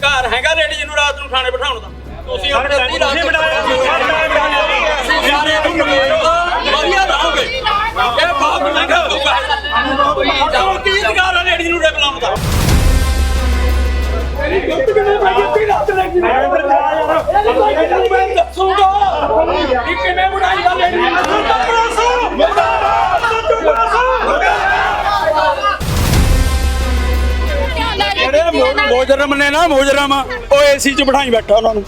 ਅਧਿਕਾਰ ਹੈਗਾ ਲੇਡੀਜ਼ ਨੂੰ ਰਾਤ ਨੂੰ ਥਾਣੇ ਬਿਠਾਉਣ ਦਾ। ਤੁਸੀਂ ਆਪਣੇ ਅੱਧੀ ਰਾਤ ਨੂੰ ਯਾਰ ਇਹ ਵਧੀਆ ਰਹੋਗੇ ਇਹ ਬਾਪ ਲੰਘਾ ਹੋਊਗਾ। ਕੀ ਅਧਿਕਾਰ ਹੈ ਲੇਡੀਜ਼ ਨੂੰ ਰੇ ਬੁਲਾਉਣ ਦਾ? ਮੈਂ ਦੱਸੂਗਾ। ਕਿ ਕਿਵੇਂ ਬਣਾਈ ਗੱਲ ਹੈ? ਜਿਹੜੇ ਮੋ- ਮੋਜਰਮ ਨੇ ਨਾ ਮੋਜਰਮ ਉਹ ਏਸੀ 'ਚ ਬਿਠਾਈ ਬੈਠਾ ਉਹਨਾਂ ਨੂੰ।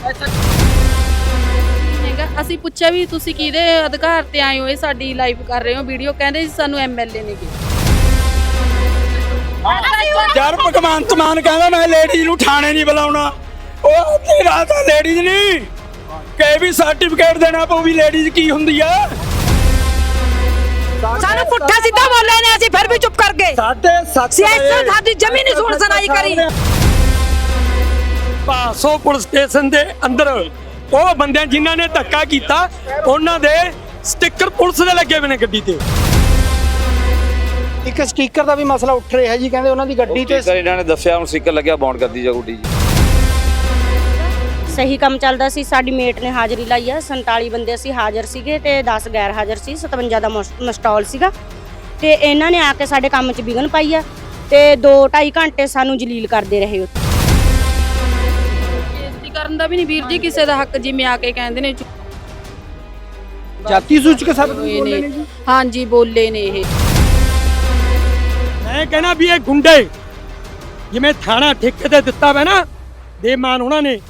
ਹੈਗਾ ਅਸੀਂ ਪੁੱਛਿਆ ਵੀ ਤੁਸੀਂ ਕਿਹਦੇ ਅਧਿਕਾਰ ਤੇ ਆਏ ਹੋ? ਇਹ ਸਾਡੀ ਲਾਈਵ ਕਰ ਰਹੇ ਹੋ ਵੀਡੀਓ ਕਹਿੰਦੇ ਸੀ ਸਾਨੂੰ ਐਮਐਲਏ ਨੇ ਕਿਹਾ। ਯਾਰ ਭਗਵੰਤ ਮਾਨ ਕਹਿੰਦਾ ਮੈਂ ਲੇਡੀਜ਼ ਨੂੰ ਥਾਣੇ ਨਹੀਂ ਬੁਲਾਉਣਾ। ਉਹ ਅੱਧੀ ਰਾਤ ਆ ਲੇਡੀਜ਼ ਨਹੀਂ। ਕਿ ਵੀ ਸਰਟੀਫਿਕੇਟ ਦੇਣਾ ਪਊ ਵੀ ਲੇਡੀਜ਼ ਕੀ ਹੁੰਦੀ ਆ। ਸਾਨੂੰ ਪੁੱਠਾ ਸਿੱਧਾ ਬੋਲੇ ਨੇ ਅਸੀਂ ਫਿਰ ਵੀ ਚੁੱਪ ਕਰ ਗਏ ਸਾਢੇ ਸੱਤ ਸਿਆਸਤ ਸਾਡੀ ਜ਼ਮੀਨ ਸੁਣ ਸੁਣਾਈ ਕਰੀ। ਭਾਸੋ ਪੁਲਿਸ ਸਟੇਸ਼ਨ ਦੇ ਅੰਦਰ ਉਹ ਬੰਦੇ ਜਿਨ੍ਹਾਂ ਨੇ ਧੱਕਾ ਕੀਤਾ ਉਹਨਾਂ ਦੇ ਸਟicker ਪੁਲਿਸ ਦੇ ਲੱਗੇ ਹੋਏ ਨੇ ਗੱਡੀ ਤੇ। ਇੱਕ ਸਟicker ਦਾ ਵੀ ਮਸਲਾ ਉੱਠ ਰਿਹਾ ਜੀ ਕਹਿੰਦੇ ਉਹਨਾਂ ਦੀ ਗੱਡੀ ਤੇ ਸਰ ਇਹਨਾਂ ਨੇ ਦੱਸਿਆ ਹੁਣ ਸਿੱਕਰ ਲੱਗਿਆ ਬੌਂਡ ਕਰਦੀ ਜਾ ਗੁੱਡੀ ਜੀ। ਸਹੀ ਕੰਮ ਚੱਲਦਾ ਸੀ ਸਾਡੀ ਮੇਟ ਨੇ ਹਾਜ਼ਰੀ ਲਾਈ ਆ 47 ਬੰਦੇ ਅਸੀਂ ਹਾਜ਼ਰ ਸੀਗੇ ਤੇ 10 ਗੈਰ ਹਾਜ਼ਰ ਸੀ 57 ਦਾ ਮਸਟਾਲ ਸੀਗਾ। ਤੇ ਇਹਨਾਂ ਨੇ ਆ ਕੇ ਸਾਡੇ ਕੰਮ 'ਚ ਵਿਘਨ ਪਾਈ ਆ ਤੇ 2.5 ਘੰਟੇ ਸਾਨੂੰ ਜਲੀਲ ਕਰਦੇ ਰਹੇ ਉੱਥੇ। ਬੇਇੱਜ਼ਤੀ ਕਰਨ ਦਾ ਵੀ ਨਹੀਂ ਵੀਰ ਜੀ ਕਿਸੇ ਦਾ ਹੱਕ ਜਿਵੇਂ ਆ ਕੇ ਕਹਿੰਦੇ ਨੇ ਜਾਤੀ ਸੂਚਕ ਸ਼ਬਦ ਬੋਲੇ ਨੇ ਜੀ। ਹਾਂਜੀ ਬੋਲੇ ਨੇ ਇਹ। ਮੈਂ ਕਹਿਣਾ ਵੀ ਇਹ ਗੁੰਡੇ ਜਿਵੇਂ ਥਾਣਾ ਠੇਕੇ ਤੇ ਦਿੱਤਾ ਵਾ ਨਾ ਬੇਮਾਨ ਉਹਨਾਂ ਨੇ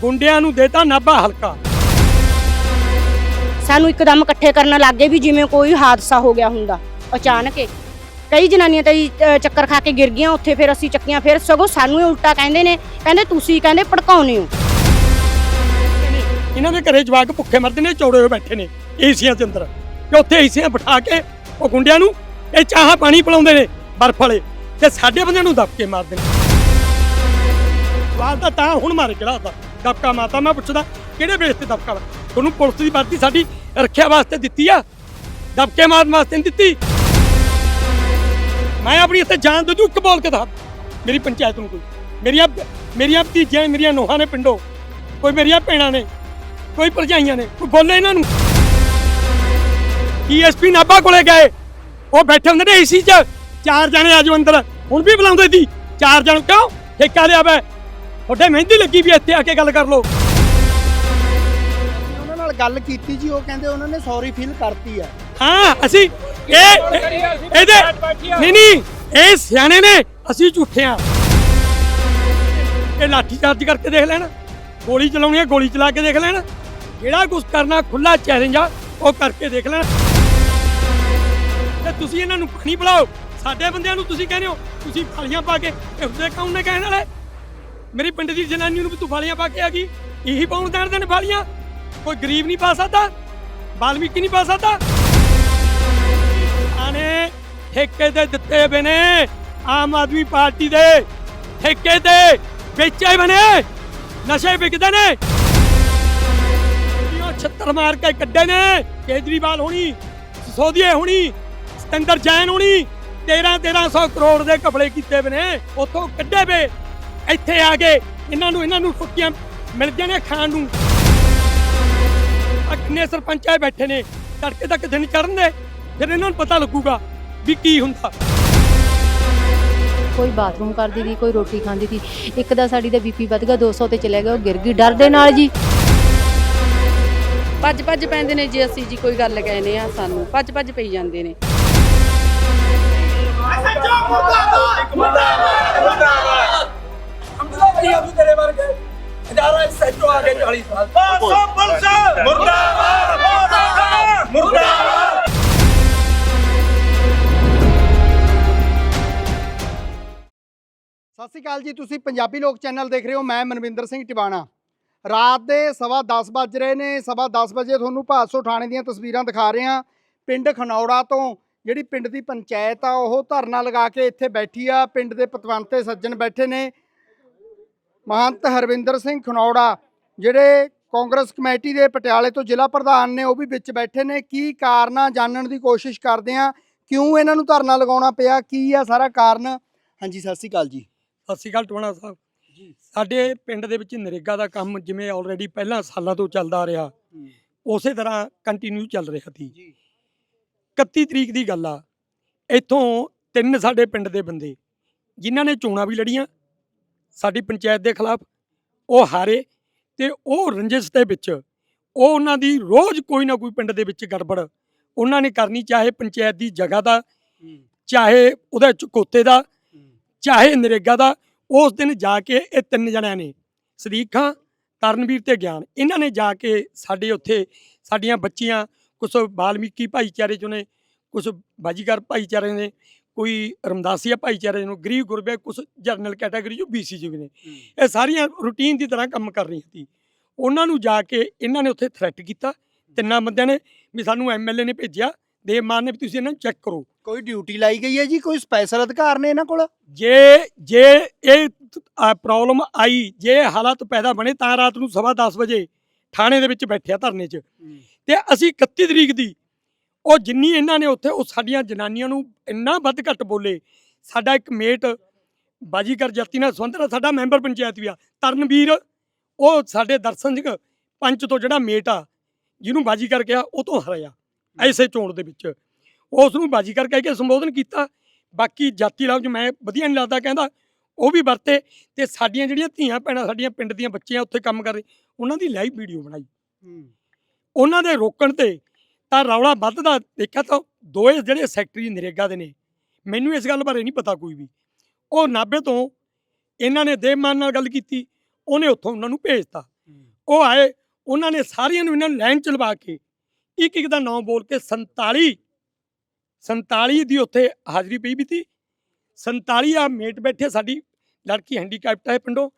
ਗੁੰਡਿਆਂ ਨੂੰ ਦੇਤਾ ਨਾਭਾ ਹਲਕਾ। ਸਾਨੂੰ ਇੱਕਦਮ ਇਕੱਠੇ ਕਰਨ ਲੱਗੇ ਵੀ ਜਿਵੇਂ ਕੋਈ ਹਾਦਸਾ ਹੋ ਗਿਆ ਹੁੰਦਾ ਅਚਾਨਕ ਹੀ। ਕਈ ਜਨਾਨੀਆਂ ਤਾਂ ਜੀ, ਅ, ਚੱਕਰ ਖਾ ਕੇ ਗਿਰ ਗਈਆਂ ਉੱਥੇ ਫਿਰ ਅਸੀਂ ਚੱਕੀਆਂ ਫਿਰ ਸਗੋਂ ਸਾਨੂੰ ਹੀ ਉਲਟਾ ਕਹਿੰਦੇ ਨੇ ਕਹਿੰਦੇ ਤੁਸੀਂ ਕਹਿੰਦੇ ਭੜਕਾਉਨੇ ਹੋ। ਇਹਨਾਂ ਦੇ ਘਰੇ ਜਵਾਕ ਭੁੱਖੇ ਮਰਦੇ ਨੇ, ਚੌੜੇ ਹੋਏ ਬੈਠੇ ਨੇ, ਏਸੀਆਂ ਦੇ ਅੰਦਰ। ਤੇ ਉੱਥੇ ਏਸੀਆਂ ਬਿਠਾ ਕੇ ਉਹ ਗੁੰਡਿਆਂ ਨੂੰ ਇਹ ਚਾਹ ਪਾਣੀ ਪਿਲਾਉਂਦੇ ਨੇ, ਬਰਫ ਵਾਲੇ, ਤੇ ਸਾਡੇ ਬੰਦਿਆਂ ਨੂੰ ਦਬਕੇ ਮਾਰਦੇ ਨੇ। ਸਵਾਲ ਤਾਂ ਤਾਂ ਹੁਣ ਮਾਰੇ ਕਿਹੜਾ ਦਾ ਦਬਕਾ ਮਾਤਾ ਮੈਂ ਪੁੱਛਦਾ, ਕਿਹੜੇ ਬੇਸ ਤੇ ਦਬਕਾ ਤੁਹਾਨੂੰ ਪੁਲਿਸ ਦੀ ਵਰਦੀ ਸਾਡੀ ਰੱਖਿਆ ਵਾਸਤੇ ਦਿੱਤੀ ਆ? ਦਬਕੇ ਮਾਰਨ ਵਾਸਤੇ ਨਹੀਂ ਦਿੱਤੀ? ਮੈਂ ਆਪਣੀ ਇੱਥੇ ਜਾਨ ਦੇ ਦੂ, ਇੱਕ ਬੋਲ ਕੇ ਦੱਸ। ਮੇਰੀ ਪੰਚਾਇਤ ਨੂੰ ਕੋਈ। ਮੇਰੀਆਂ ਮੇਰੀਆਂ ਭਤੀਜੀਆਂ ਮੇਰੀਆਂ ਨੋਹਾਂ ਨੇ ਪਿੰਡੋਂ। ਕੋਈ ਮੇਰੀਆਂ ਭੈਣਾਂ ਨੇ ਕੋਈ ਭਰਜਾਈਆਂ ਨੇ ਕੋਈ ਬੋਲੇ ਇਹਨਾਂ ਨੂੰ। ਡੀਐਸਪੀ ਨਾਭਾ ਕੋਲੇ ਗਏ। ਉਹ ਬੈਠੇ ਹੁੰਦੇ ਨੇ ਏਸੀ 'ਚ। ਚਾਰ ਜਣੇ ਆਜੋ ਅੰਦਰ। ਹੁਣ ਵੀ ਬੁਲਾਉਂਦੇ ਸੀ। ਚਾਰ ਜਣ ਕਿਉਂ? ਠੇਕਾ ਲਿਆ ਵੇ। ਤੁਹਾਡੇ ਮਹਿੰਦੀ ਲੱਗੀ ਵੀ ਇੱਥੇ ਆ ਕੇ ਗੱਲ ਕਰ ਲਓ। ਉਹਨਾਂ ਨਾਲ ਗੱਲ ਕੀਤੀ ਜੀ ਉਹ ਕਹਿੰਦੇ ਉਹਨਾਂ ਨੇ ਸੌਰੀ ਫੀਲ ਕਰਤੀ ਆ। ਹਾਂ ਅਸੀਂ ਇਹ ਇਹਦੇ ਨਹੀਂ ਨਹੀਂ ਇਹ ਸਿਆਣੇ ਨੇ। ਅਸੀਂ ਝੂਠੇ ਆ। ਇਹ ਲਾਠੀ ਚਾਰਜ ਕਰਕੇ ਦੇਖ ਲੈਣ। ਗੋਲੀ ਚਲਾਉਣੀ ਹੈ ਗੋਲੀ ਚਲਾ ਕੇ ਦੇਖ ਲੈਣ। ਜਿਹੜਾ ਕੁਝ ਕਰਨਾ ਖੁੱਲਾ ਚੈਲੰਜ ਆ, ਉਹ ਕਰਕੇ ਦੇਖ ਲੈਣ। ਤੇ ਤੁਸੀਂ ਇਹਨਾਂ ਨੂੰ ਪਾਣੀ ਪਿਲਾਓ। ਸਾਡੇ ਬੰਦਿਆਂ ਨੂੰ ਤੁਸੀਂ ਕਹਿੰਦੇ ਹੋ, ਤੁਸੀਂ ਫਾਲੀਆਂ ਪਾ ਕੇ ਇਹੋ ਜਿਹੇ ਕੌਣ ਨੇ ਕਹਿਣ ਵਾਲੇ? ਮੇਰੀ ਪਿੰਡ ਦੀ ਜਨਾਨੀ ਨੂੰ ਵੀ ਤੂੰ ਫਾਲੀਆਂ ਪਾ ਕੇ ਆ ਗਈ। ਇਹੀ ਪਾਉਣ ਦੇਣ ਨੇ ਫਾਲੀਆਂ। ਕੋਈ ਗਰੀਬ ਨਹੀਂ ਪਾ ਸਕਦਾ ਬਾਲਮੀਕੀ ਨਹੀਂ ਪਾ ਸਕਦਾ। ਆਨੇ ਠੇਕੇ ਦੇ ਦਿੱਤੇ ਬਨੇ ਆਮ ਆਦਮੀ ਪਾਰਟੀ ਦੇ ਠੇਕੇ ਤੇ ਵੇਚੇ ਬਨੇ ਨਸ਼ੇ ਵਿਕਦੇ ਨੇ। ਛੱਤਰ ਮਾਰ ਕੇ ਕੱਢੇ ਨੇ। ਕੇਜਰੀਵਾਲ ਹੋਣੀ, ਸੋਧੀਏ ਹੋਣੀ, ਸਤਿੰਦਰ ਜੈਨ ਹੋਣੀ 13 1300 ਕਰੋੜ ਦੇ ਕਪੜੇ ਕੀਤੇ ਬਨੇ ਉੱਥੋਂ ਕੱਢੇ ਵੇ। ਇੱਥੇ ਆ ਕੇ ਇਹਨਾਂ ਨੂੰ ਇਹਨਾਂ ਨੂੰ ਰੋਟੀਆਂ ਮਿਲ ਜਾਣੇ ਖਾਣ ਨੂੰ। ਆ ਕਿੰਨੇ ਬੈਠੇ ਨੇ। ਤੜਕੇ ਤੱਕ ਦਿਨ ਚੜਨ ਦੇ, ਫਿਰ ਇਹਨਾਂ ਨੂੰ ਪਤਾ ਲੱਗੂਗਾ ਵੀ ਕੀ ਹੁੰਦਾ। ਕੋਈ ਬਾਥਰੂਮ ਕਰਦੀ ਸੀ, ਕੋਈ ਰੋਟੀ ਖਾਂਦੀ ਸੀ। ਇੱਕ ਦਾ ਸਾਡੀ ਦਾ ਬੀਪੀ ਵੱਧ ਗਿਆ 200 ਤੇ ਚਲੇ ਗਿਆ ਉਹ ਗਿਰ ਗਈ। ਡਰ ਦੇ ਨਾਲ ਜੀ। ਭੱਜ ਭੱਜ ਪੈਂਦੇ ਨੇ ਜੇ ਅਸੀਂ ਜੀ ਕੋਈ ਗੱਲ ਕਹਿੰਦੇ ਆ ਸਾਨੂੰ, ਭੱਜ ਭੱਜ ਪਈ ਜਾਂਦੇ ਨੇ। ਸਤਿ ਸ਼੍ਰੀ ਅਕਾਲ ਜੀ, ਤੁਸੀਂ ਪੰਜਾਬੀ ਲੋਕ ਚੈਨਲ ਦੇਖ ਰਹੇ ਹੋ, ਮੈਂ ਮਨਵਿੰਦਰ ਸਿੰਘ ਟਿਵਾਣਾ। ਰਾਤ ਦੇ ਸਵਾ 10 ਵੱਜ ਰਹੇ ਨੇ, ਸਵਾ 10 ਵਜੇ ਤੁਹਾਨੂੰ ਭਾਸੋ ਥਾਣੇ ਦੀਆਂ ਤਸਵੀਰਾਂ ਦਿਖਾ ਰਹੇ ਹਾਂ। ਪਿੰਡ ਖਨੌੜਾ ਤੋਂ ਜਿਹੜੀ ਪਿੰਡ ਦੀ ਪੰਚਾਇਤ ਆ, ਉਹ ਧਰਨਾ ਲਗਾ ਕੇ ਇੱਥੇ ਬੈਠੀ ਆ। ਪਿੰਡ ਦੇ ਪਤਵੰਤੇ ਸੱਜਣ ਬੈਠੇ ਨੇ। ਮਹੰਤ ਹਰਵਿੰਦਰ ਸਿੰਘ ਖਨੌੜਾ, ਜਿਹੜੇ ਕਾਂਗਰਸ ਕਮੇਟੀ ਦੇ ਪਟਿਆਲੇ ਤੋਂ ਜ਼ਿਲ੍ਹਾ ਪ੍ਰਧਾਨ ਨੇ, ਉਹ ਵੀ ਵਿੱਚ ਬੈਠੇ ਨੇ। ਕੀ ਕਾਰਨਾਂ ਜਾਣਨ ਦੀ ਕੋਸ਼ਿਸ਼ ਕਰਦੇ ਆ? ਕਿਉਂ ਇਹਨਾਂ ਨੂੰ ਧਰਨਾ ਲਗਾਉਣਾ ਪਿਆ? ਕੀ ਆ ਸਾਰਾ ਕਾਰਨ? ਹਾਂਜੀ, ਸਤਿ ਸ਼੍ਰੀ ਅਕਾਲ ਜੀ। ਸਤਿ ਸ਼੍ਰੀ ਅਕਾਲ ਟੋਣਾ ਸਾਹਿਬ। ਸਾਡੇ ਪਿੰਡ ਦੇ ਵਿੱਚ ਨਰੇਗਾ ਦਾ ਕੰਮ ਜਿਵੇਂ ਆਲਰੇਡੀ ਪਹਿਲਾਂ ਸਾਲਾਂ ਤੋਂ ਚੱਲਦਾ ਆ ਰਿਹਾ ਉਸੇ ਤਰ੍ਹਾਂ ਕੰਟੀਨਿਊ ਚੱਲ ਰਿਹਾ ਸੀ। 31 ਤਰੀਕ ਦੀ ਗੱਲ ਆ ਇੱਥੋਂ ਤਿੰਨ ਸਾਡੇ ਪਿੰਡ ਦੇ ਬੰਦੇ ਜਿਨ੍ਹਾਂ ਨੇ ਚੋਣਾਂ ਵੀ ਲੜੀਆਂ ਸਾਡੀ ਪੰਚਾਇਤ ਦੇ ਖਿਲਾਫ ਉਹ ਹਾਰੇ ਤੇ ਉਹ ਰੰਜਿਸ਼ ਦੇ ਵਿੱਚ ਉਹ ਉਹਨਾਂ ਦੀ ਰੋਜ਼ ਕੋਈ ਨਾ ਕੋਈ ਪਿੰਡ ਦੇ ਵਿੱਚ ਗੜਬੜ ਉਹਨਾਂ ਨੇ ਕਰਨੀ ਚਾਹੇ ਪੰਚਾਇਤ ਦੀ ਜਗ੍ਹਾ ਦਾ ਚਾਹੇ ਉਹਦਾ ਚੁਕੋਤੇ ਦਾ ਚਾਹੇ ਨਰੇਗਾ ਦਾ ਉਸ ਦਿਨ ਜਾ ਕੇ ਇਹ ਤਿੰਨ ਜਣਿਆਂ ਨੇ ਸਦੀਕ ਖਾਂ ਤਰਨਵੀਰ ਤੇ ਗਿਆਨ ਇਹਨਾਂ ਨੇ ਜਾ ਕੇ ਸਾਡੇ ਉੱਥੇ ਸਾਡੀਆਂ ਬੱਚੀਆਂ ਕੁਝ ਬਾਲਮੀਕੀ ਭਾਈਚਾਰੇ ਚੋਂ ਨੇ ਕੁਝ ਬਾਜੀਗਰ ਭਾਈਚਾਰੇ ਨੇ ਕੋਈ ਰਮਦਾਸੀਆ ਭਾਈਚਾਰੇ ਨੂੰ ਗਰੀਬ ਗੁਰਬੇ ਕੁਝ ਜਰਨਲ ਕੈਟਾਗਰੀ ਚੋਂ ਬੀਸੀ ਜੀ ਨੇ। ਇਹ ਸਾਰੀਆਂ ਰੂਟੀਨ ਦੀ ਤਰ੍ਹਾਂ ਕੰਮ ਕਰ ਰਹੀਆਂ ਸੀ। ਉਹਨਾਂ ਨੂੰ ਜਾ ਕੇ ਇਹਨਾਂ ਨੇ ਉੱਥੇ ਥ੍ਰੈਟ ਕੀਤਾ। ਤਿੰਨਾਂ ਬੰਦਿਆਂ ਨੇ ਵੀ ਸਾਨੂੰ ਐਮਐਲਏ ਨੇ ਭੇਜਿਆ। ਦੇਵ ਮਾਨ ਨੇ ਵੀ ਤੁਸੀਂ ਇਹਨਾਂ ਨੂੰ ਚੈੱਕ ਕਰੋ। ਕੋਈ ਡਿਊਟੀ ਲਾਈ ਗਈ ਹੈ ਜੀ? ਕੋਈ ਸਪੈਸ਼ਲ ਅਧਿਕਾਰ ਨੇ ਇਹਨਾਂ ਕੋਲ? ਜੇ ਜੇ ਇਹ ਪ੍ਰੋਬਲਮ ਆਈ ਜੇ ਹਾਲਾਤ ਪੈਦਾ ਬਣੇ ਤਾਂ ਰਾਤ ਨੂੰ ਸਵਾ 10 ਵਜੇ ਥਾਣੇ ਦੇ ਵਿੱਚ ਬੈਠਿਆ ਧਰਨੇ 'ਚ। ਤੇ ਅਸੀਂ 31 ਤਰੀਕ ਦੀ ਉਹ ਜਿੰਨੀ ਇਹਨਾਂ ਨੇ ਉੱਥੇ ਉਹ ਸਾਡੀਆਂ ਜਨਾਨੀਆਂ ਨੂੰ ਇੰਨਾ ਵੱਧ ਘੱਟ ਬੋਲੇ। ਸਾਡਾ ਇੱਕ ਮੇਟ ਬਾਜੀਗਰ ਜਾਤੀ ਨਾਲ ਸੰਬੰਧ ਨਾਲ ਸਾਡਾ ਮੈਂਬਰ ਪੰਚਾਇਤ ਵੀ ਆ। ਤਰਨਵੀਰ ਉਹ ਸਾਡੇ ਦਰਸ਼ਨ ਸਿੰਘ ਪੰਚ ਤੋਂ ਜਿਹੜਾ ਮੇਟ ਆ ਜਿਹਨੂੰ ਬਾਜੀਗਰ ਕਿਹਾ ਉਹ ਤੋਂ ਹਰਿਆ ਐਸੇ ਚੋਣ ਦੇ ਵਿੱਚ। ਉਸ ਨੂੰ ਬਾਜੀਗਰ ਕਹਿ ਕੇ ਸੰਬੋਧਨ ਕੀਤਾ। ਬਾਕੀ ਜਾਤੀ ਲਫ਼ਜ਼ ਮੈਂ ਵਧੀਆ ਨਹੀਂ ਲੱਗਦਾ ਕਹਿੰਦਾ। ਉਹ ਵੀ ਵਰਤੇ ਤੇ ਸਾਡੀਆਂ ਜਿਹੜੀਆਂ ਧੀਆਂ ਭੈਣਾਂ ਸਾਡੀਆਂ ਪਿੰਡ ਦੀਆਂ ਬੱਚੀਆਂ ਉੱਥੇ ਕੰਮ ਕਰ ਰਹੇ ਉਹਨਾਂ ਦੀ ਲਾਈਵ ਵੀਡੀਓ ਬਣਾਈ। ਉਹਨਾਂ ਦੇ ਰੋਕਣ ਤੇ ਤਾਂ ਰੌਲਾ ਵੱਧਦਾ ਦੇਖਿਆ ਤਾਂ ਦੋਏ ਜਿਹੜੇ ਸੈਕਟਰੀ ਨਰੇਗਾ ਦੇ ਨੇ ਮੈਨੂੰ ਇਸ ਗੱਲ ਬਾਰੇ ਨਹੀਂ ਪਤਾ ਕੋਈ ਵੀ। ਉਹ ਨਾਭੇ ਤੋਂ ਇਹਨਾਂ ਨੇ ਦੇਵਮਾਨ ਨਾਲ ਗੱਲ ਕੀਤੀ ਉਹਨੇ ਉੱਥੋਂ ਉਹਨਾਂ ਨੂੰ ਭੇਜਤਾ ਉਹ ਆਏ ਉਹਨਾਂ ਨੇ ਸਾਰਿਆਂ ਨੂੰ ਇਹਨਾਂ ਨੂੰ ਲਾਈਨ ਚ ਲਵਾ ਕੇ ਇੱਕ ਇੱਕ ਦਾ ਨਾਮ ਬੋਲ ਕੇ 47 47 ਦੀ ਉੱਥੇ ਹਾਜ਼ਰੀ ਪਈ ਵੀ ਤੀ 47 ਆ ਮੇਟ ਬੈਠੇ ਸਾਡੀ ਲੜਕੀ ਹੈਂਡੀਕੈਪਟ ਹੈ ਪਿੰਡੋਂ।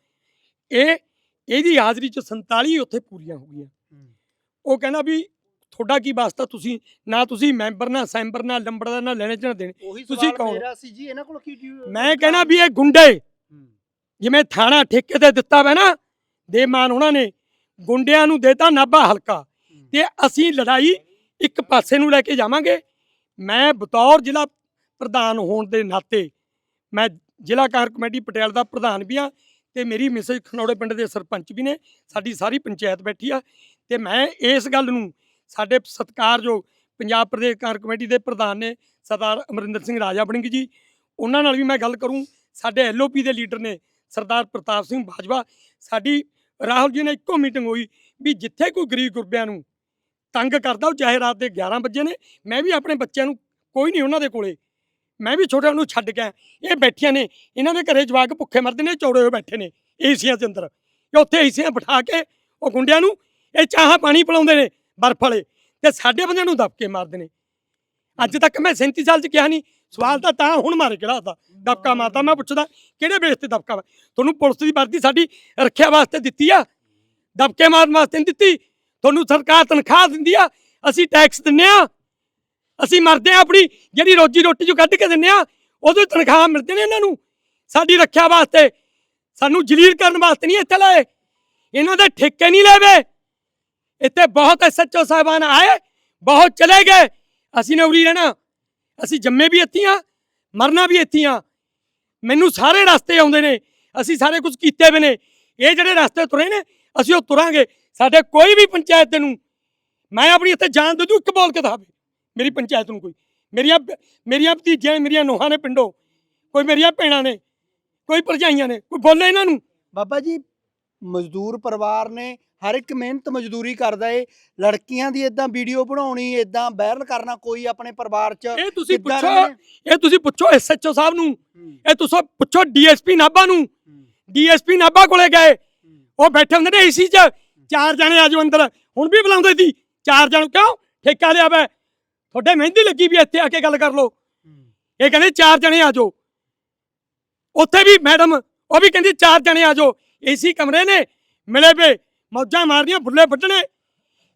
ਇਹ ਇਹਦੀ ਹਾਜ਼ਰੀ ਚ 47 ਉੱਥੇ ਪੂਰੀਆਂ ਹੋ ਗਈਆਂ। ਉਹ ਕਹਿੰਦਾ ਵੀ ਤੁਹਾਡਾ ਕੀ ਵਾਸਤਾ? ਤੁਸੀਂ ਨਾ ਤੁਸੀਂ ਮੈਂਬਰ ਨਾ ਸੈਂਬਰ ਨਾ ਲੰਬੜਦਾਰ ਨਾ ਲੈਣੇ ਚ ਨਾ ਦੇਣੇ ਤੁਸੀਂ ਸਵਾਲ ਕੌਣ? ਮੇਰਾ ਸੀ ਜੀ ਇਹਨਾਂ ਕੋਲ ਕੀ ਡਿਊ- ਮੈਂ ਕਹਿੰਦਾ ਵੀ ਇਹ ਗੁੰਡੇ। ਜਿਵੇਂ ਥਾਣਾ ਠੇਕੇ ਤੇ ਦਿੱਤਾ ਵਾ ਨਾ ਦੇ ਮਾਨ ਉਹਨਾਂ ਨੇ। ਗੁੰਡਿਆਂ ਨੂੰ ਦੇਤਾ ਨਾਭਾ ਹਲਕਾ। ਤੇ ਅਸੀਂ ਲੜਾਈ ਇੱਕ ਪਾਸੇ ਨੂੰ ਲੈ ਕੇ ਜਾਵਾਂਗੇ। ਮੈਂ ਬਤੌਰ ਜ਼ਿਲ੍ਹਾ ਪ੍ਰਧਾਨ ਹੋਣ ਦੇ ਨਾਤੇ ਮੈਂ ਜ਼ਿਲ੍ਹਾ ਕਾਰ ਕਮੇਟੀ ਪਟਿਆਲਾ ਦਾ ਪ੍ਰਧਾਨ ਵੀ ਆ ਤੇ ਮੇਰੀ ਮਿਸਜ ਖਨੌੜੇ ਪਿੰਡ ਦੇ ਸਰਪੰਚ ਵੀ ਨੇ, ਸਾਡੀ ਸਾਰੀ ਪੰਚਾਇਤ ਬੈਠੀ ਆ ਤੇ ਮੈਂ ਇਸ ਗੱਲ ਨੂੰ ਸਾਡੇ ਸਤਿਕਾਰਯੋਗ ਪੰਜਾਬ ਪ੍ਰਦੇਸ਼ ਕਾਰ ਕਮੇਟੀ ਦੇ ਪ੍ਰਧਾਨ ਨੇ ਸਰਦਾਰ ਅਮਰਿੰਦਰ ਸਿੰਘ ਰਾਜਾ ਵੜਿੰਗ ਜੀ, ਉਹਨਾਂ ਨਾਲ ਵੀ ਮੈਂ ਗੱਲ ਕਰੂੰ। ਸਾਡੇ ਐਲਓਪੀ ਦੇ ਲੀਡਰ ਨੇ ਸਰਦਾਰ ਪ੍ਰਤਾਪ ਸਿੰਘ ਬਾਜਵਾ, ਸਾਡੀ ਰਾਹੁਲ ਜੀ ਨੇ ਇੱਕੋ ਮੀਟਿੰਗ ਹੋਈ ਵੀ ਜਿੱਥੇ ਕੋਈ ਗਰੀਬ ਗੁਰਬਿਆਂ ਨੂੰ ਤੰਗ ਕਰਦਾ, ਉਹ ਚਾਹੇ ਰਾਤ ਦੇ 11 ਵਜੇ ਨੇ, ਮੈਂ ਵੀ ਆਪਣੇ ਬੱਚਿਆਂ ਨੂੰ, ਕੋਈ ਨਹੀਂ ਉਹਨਾਂ ਦੇ ਕੋਲੇ। ਮੈਂ ਵੀ ਛੋਟਿਆਂ ਨੂੰ ਛੱਡ ਕੇ ਆਇਆ। ਇਹ ਬੈਠੀਆਂ ਨੇ, ਇਹਨਾਂ ਦੇ ਘਰੇ ਜਵਾਕ ਭੁੱਖੇ ਮਰਦੇ ਨੇ, ਚੌੜੇ ਹੋਏ ਬੈਠੇ ਨੇ, ਏਸੀਆਂ ਦੇ ਅੰਦਰ। ਇਹ ਉੱਥੇ ਏਸੀਆਂ ਬਿਠਾ ਕੇ, ਉਹ ਗੁੰਡਿਆਂ ਨੂੰ, ਇਹ ਚਾਹਾਂ ਪਾਣੀ ਪਿਲਾਉਂਦੇ ਨੇ, ਬਰਫ ਵਾਲੇ, ਤੇ ਸਾਡੇ ਬੰਦਿਆਂ ਨੂੰ ਦਬਕੇ ਮਾਰਦੇ ਨੇ। ਅੱਜ ਤੱਕ ਮੈਂ 37 ਸਾਲ ਚ ਕਿਹਾ ਨਹੀਂ, ਸਵਾਲ ਤਾਂ ਤਾਂ ਹੁਣ ਮਾਰੇ ਕਿਹੜਾ ਹੁੰਦਾ? ਦਬਕਾ ਮਾਰਦਾ, ਮੈਂ ਪੁੱਛਦਾ, ਕਿਹੜੇ ਬੇਸ ਤੇ ਦਬਕਾ ਤੁਹਾਨੂੰ ਪੁਲਿਸ ਦੀ ਵਰਦੀ ਸਾਡੀ ਰੱਖਿਆ ਵਾਸਤੇ ਦਿੱਤੀ ਆ? ਦਬਕੇ ਮਾਰਨ ਵਾਸਤੇ ਨਹੀਂ ਦਿੱਤੀ? ਤੁਹਾਨੂੰ ਸਰਕਾਰ ਤਨਖਾਹ ਦਿੰਦੀ ਆ, ਅਸੀਂ ਟੈਕਸ ਦਿੰਨੇ ਆ, ਅਸੀਂ ਮਰਦੇ ਆ ਆਪਣੀ, ਜਿਹੜੀ ਰੋਜੀ ਰੋਟੀ ਚੋਂ ਕੱਢ ਕੇ ਦਿੰਨੇ ਆ, ਉਹਦੇ ਤਨਖਾਹ ਮਿਲਦੇ ਨੇ ਇਹਨਾਂ ਨੂੰ। ਸਾਡੀ ਰੱਖਿਆ ਵਾਸਤੇ, ਸਾਨੂੰ ਜਲੀਲ ਕਰਨ ਵਾਸਤੇ ਨਹੀਂ ਇੱਥੇ ਲਾਏ। ਇਹਨਾਂ ਦੇ ਠੇਕੇ ਨਹੀਂ ਲੈਵੇ ਇੱਥੇ ਬਹੁਤ ਐਸਐਚਓ ਸਾਹਿਬਾਨ ਆਏ, ਬਹੁਤ ਚਲੇ ਗਏ। ਅਸੀਂ ਨੇ ਉਰੀ ਰਹਿਣਾ ਅਸੀਂ ਜੰਮੇ ਵੀ ਇੱਥੇ ਆ, ਮਰਨਾ ਵੀ ਇੱਥੇ ਆ। ਮੈਨੂੰ ਸਾਰੇ ਰਸਤੇ ਆਉਂਦੇ ਨੇ, ਅਸੀਂ ਸਾਰੇ ਕੁਝ ਕੀਤੇ ਵੀ ਨੇ। ਇਹ ਜਿਹੜੇ ਰਸਤੇ ਤੁਰੇ ਨੇ ਅਸੀਂ ਉਹ ਤੁਰਾਂਗੇ। ਸਾਡੇ ਕੋਈ ਵੀ ਪੰਚਾਇਤ ਨੂੰ ਮੈਂ ਆਪਣੀ ਇੱਥੇ ਜਾਨ ਦੇ ਦੂੰ ਇੱਕ ਬੋਲ ਕੇ ਦਿਖਾਵੇ। ਮੇਰੀ ਪੰਚਾਇਤ ਨੂੰ ਕੋਈ। ਮੇਰੀਆਂ ਮੇਰੀਆਂ ਭਤੀਜੀਆਂ ਨੇ, ਮੇਰੀਆਂ ਨੋਹਾਂ ਨੇ ਪਿੰਡੋਂ। ਕੋਈ ਮੇਰੀਆਂ ਭੈਣਾਂ ਨੇ ਕੋਈ ਭਰਜਾਈਆਂ ਨੇ ਕੋਈ ਬੋਲੇ ਇਹਨਾਂ ਨੂੰ। ਬਾਬਾ ਜੀ ਮਜ਼ਦੂਰ ਪਰਿਵਾਰ ਨੇ ਹਰ ਇੱਕ ਮਿਹਨਤ ਮਜ਼ਦੂਰੀ ਕਰਦਾ ਏ। ਲੜਕੀਆਂ ਦੀ ਇਦਾਂ ਵੀਡੀਓ ਬਣਾਉਣੀ ਇਦਾਂ ਵਾਇਰਲ ਕਰਨਾ ਕੋਈ ਆਪਣੇ ਪਰਿਵਾਰ 'ਚ ਇਹ ਤੁਸੀਂ ਪੁੱਛੋ ਇਹ ਤੁਸੀਂ ਪੁੱਛੋ ਐਸਐਚਓ ਸਾਹਿਬ ਨੂੰ। ਨੇ? ਇਹ ਤੁਸੀਂ ਪੁੱਛੋ ਡੀਐਸਪੀ ਨਾਭਾ ਨੂੰ। ਡੀਐਸਪੀ ਨਾਭਾ ਕੋਲੇ ਗਏ। ਉਹ ਬੈਠੇ ਹੁੰਦੇ ਨੇ ਏਸੀ 'ਚ। ਚਾਰ ਜਣੇ ਆਜੋ ਅੰਦਰ। ਹੁਣ ਵੀ ਬੁਲਾਉਂਦੇ ਸੀ। ਚਾਰ ਜਣ ਕਿਉਂ? ਠੇਕਾ ਲਿਆ ਵੇ। ਤੁਹਾਡੇ ਮਹਿੰਦੀ ਲੱਗੀ ਵੀ ਇੱਥੇ ਆ ਕੇ ਗੱਲ ਕਰ ਲਓ। ਇਹ ਕਹਿੰਦੇ ਚਾਰ ਜਣੇ ਆਜੋ ਉੱਥੇ ਵੀ ਮੈਡਮ ਉਹ ਵੀ ਕਹਿੰਦੀ ਚਾਰ ਜਣੇ ਆਜੋ ਏਸੀ ਕਮਰੇ ਨੇ। ਮਿਲੇ ਵੇ। ਮੌਜਾਂ ਮਾਰਨੀਆਂ ਬੁੱਲੇ ਵੱਢਣੇ।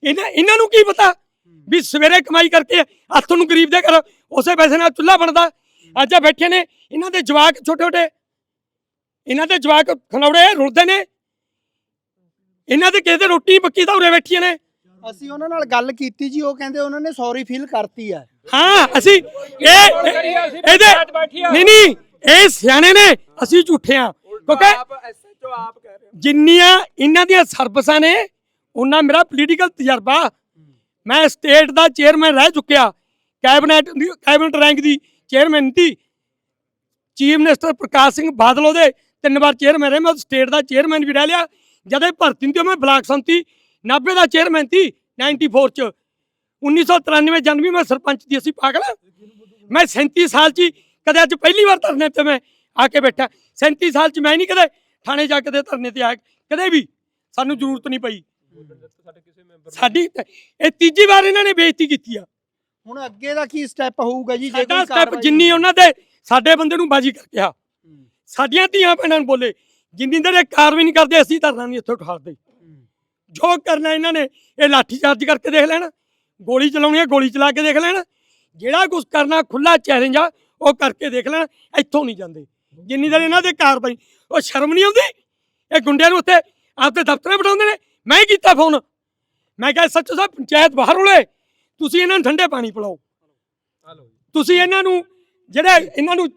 ਇਹਨਾਂ ਇਹਨਾਂ ਨੂੰ ਕੀ ਪਤਾ ਵੀ ਸਵੇਰੇ ਕਮਾਈ ਕਰਕੇ ਹੱਥ ਨੂੰ ਗਰੀਬ ਦੇ ਘਰ ਉਸੇ ਪੈਸੇ ਨਾਲ ਚੁੱਲ੍ਹਾ ਬਣਦਾ। ਅੱਜ ਆ ਬੈਠੇ ਨੇ। ਇਹਨਾਂ ਦੇ ਜਵਾਕ ਛੋਟੇ ਛੋਟੇ ਇਹਨਾਂ ਦੇ ਜਵਾਕ ਖਨੌੜੇ ਰੁਲਦੇ ਨੇ। ਇਹਨਾਂ ਦੇ ਕਿਸੇ ਦੇ ਰੋਟੀ ਪੱਕੀ ਤਾਂ ਉਰੇ ਬੈਠੀਆਂ ਨੇ। ਅਸੀਂ ਉਹਨਾਂ ਨਾਲ ਗੱਲ ਕੀਤੀ ਜੀ ਉਹ ਕਹਿੰਦੇ ਉਹਨਾਂ ਨੇ ਸੌਰੀ ਫੀਲ ਕਰਤੀ ਆ। ਹਾਂ ਅਸੀਂ ਇਹ ਇਹ- ਇਹਦੇ ਨਹੀਂ ਨਹੀਂ ਇਹ ਸਿਆਣੇ ਨੇ ਅਸੀਂ ਝੂਠੇ ਆ। ਕਿਉਂਕਿ ਜਿੰਨੀਆਂ ਇਹਨਾਂ ਦੀਆਂ ਸਰਵਿਸਾਂ ਨੇ ਉਹਨਾਂ ਮੇਰਾ ਪੋਲੀਟੀਕਲ ਤਜਰਬਾ। ਮੈਂ ਸਟੇਟ ਦਾ ਚੇਅਰਮੈਨ ਰਹਿ ਚੁੱਕਿਆ। ਕੈਬਨਿਟ ਕੈਬਨਿਟ ਰੈਂਕ ਦੀ ਚੇਅਰਮੈਨ ਸੀ ਚੀਫ ਮਿਨਿਸਟਰ ਪ੍ਰਕਾਸ਼ ਸਿੰਘ ਬਾਦਲ ਉਹਦੇ। ਤਿੰਨ ਵਾਰ ਚੇਅਰਮੈਨ ਰਹੇ ਮੈਂ ਸਟੇਟ ਦਾ ਚੇਅਰਮੈਨ ਵੀ ਰਹਿ ਲਿਆ। ਜਦੋਂ ਇਹ ਭਰਤੀ ਤੇ ਮੈਂ ਬਲਾਕ ਸੰਮਤੀ 90 ਦਾ ਚੇਅਰਮੈਨ ਸੀ 94 ਚ। 1993 ਜਨਵੀ ਮੈਂ ਸਰਪੰਚ ਦੀ ਅਸੀਂ ਪਾਗਲ? ਮੈਂ 37 ਸਾਲ ਚ ਕਦੇ ਅੱਜ ਪਹਿਲੀ ਵਾਰ ਧਰਨੇ ਤੇ ਮੈਂ ਆ ਕੇ ਬੈਠਾ। 37 ਸਾਲ ਚ ਮੈਂ ਨਹੀਂ ਕਦੇ ਥਾਣੇ ਜਾ ਕੇ ਧਰਨੇ ਤੇ ਆਇਆ। ਕਦੇ ਵੀ ਸਾਨੂੰ ਜ਼ਰੂਰਤ ਨਹੀਂ ਪਈ। ਸਾਡੀ ਇਹ ਤੀਜੀ ਵਾਰ ਇਹਨਾਂ ਨੇ ਬੇਇੱਜ਼ਤੀ ਕੀਤੀ ਆ। ਹੁਣ ਅੱਗੇ ਦਾ ਕੀ ਸਟੈਪ ਹੋਊਗਾ ਜੀ? ਜੇ ਕੋਈ ਸਟੈਪ ਜਿੰਨੀ ਉਹਨਾਂ ਦੇ ਸਾਡੇ ਬੰਦੇ ਨੂੰ ਬਾਜੀ ਕਰਕੇ ਆ। ਸਾਡੀਆਂ ਧੀਆਂ ਭੈਣਾਂ ਨੂੰ ਬੋਲੇ। ਜਿੰਨੀ ਦੇਰ ਇਹ ਕਾਰਵਾਈ ਨਹੀਂ ਕਰਦੇ, ਅਸੀਂ ਧਰਨਾ ਨਹੀਂ ਇੱਥੇ ਉਠਾੜਦੇ ਜੋ ਕਰਨਾ ਇਹਨਾਂ ਨੇ, ਇਹ ਲਾਠੀ ਚਾਰਜ ਕਰਕੇ ਦੇਖ ਲੈਣ, ਗੋਲੀ ਚਲਾਉਣੀ ਹੈ, ਗੋਲੀ ਚਲਾ ਕੇ ਦੇਖ ਲੈਣ। ਜਿਹੜਾ ਕੁਝ ਕਰਨਾ ਖੁੱਲਾ ਚੈਲੰਜ ਆ, ਉਹ ਕਰਕੇ ਦੇਖ ਲੈਣ, ਇੱਥੋਂ ਨਹੀਂ ਜਾਂਦੇ। ਜਿੰਨੀ ਦੇਰ ਇਹਨਾਂ ਦੇ ਕਾਰਵਾਈ ਉਹ ਸ਼ਰਮ ਨਹੀਂ ਆਉਂਦੀ? ਇਹ ਗੁੰਡਿਆਂ ਨੂੰ ਉੱਥੇ ਆਪਦੇ ਦਫ਼ਤਰੇ ਬਿਠਾਉਂਦੇ ਨੇ? ਮੈਂ ਹੀ ਕੀਤਾ ਫੋਨ ਮੈਂ ਕਿਹਾ, ਸੱਚੋ ਸਾਹਿਬ ਪੰਚਾਇਤ ਬਾਹਰ ਉਲੇ ਤੁਸੀਂ ਇਹਨਾਂ ਨੂੰ ਠੰਡੇ ਪਾਣੀ ਪਿਲਾਓ। ਤੁਸੀਂ ਇਹਨਾਂ ਨੂੰ, ਜਿਹੜੇ ਇਹਨਾਂ ਨੂੰ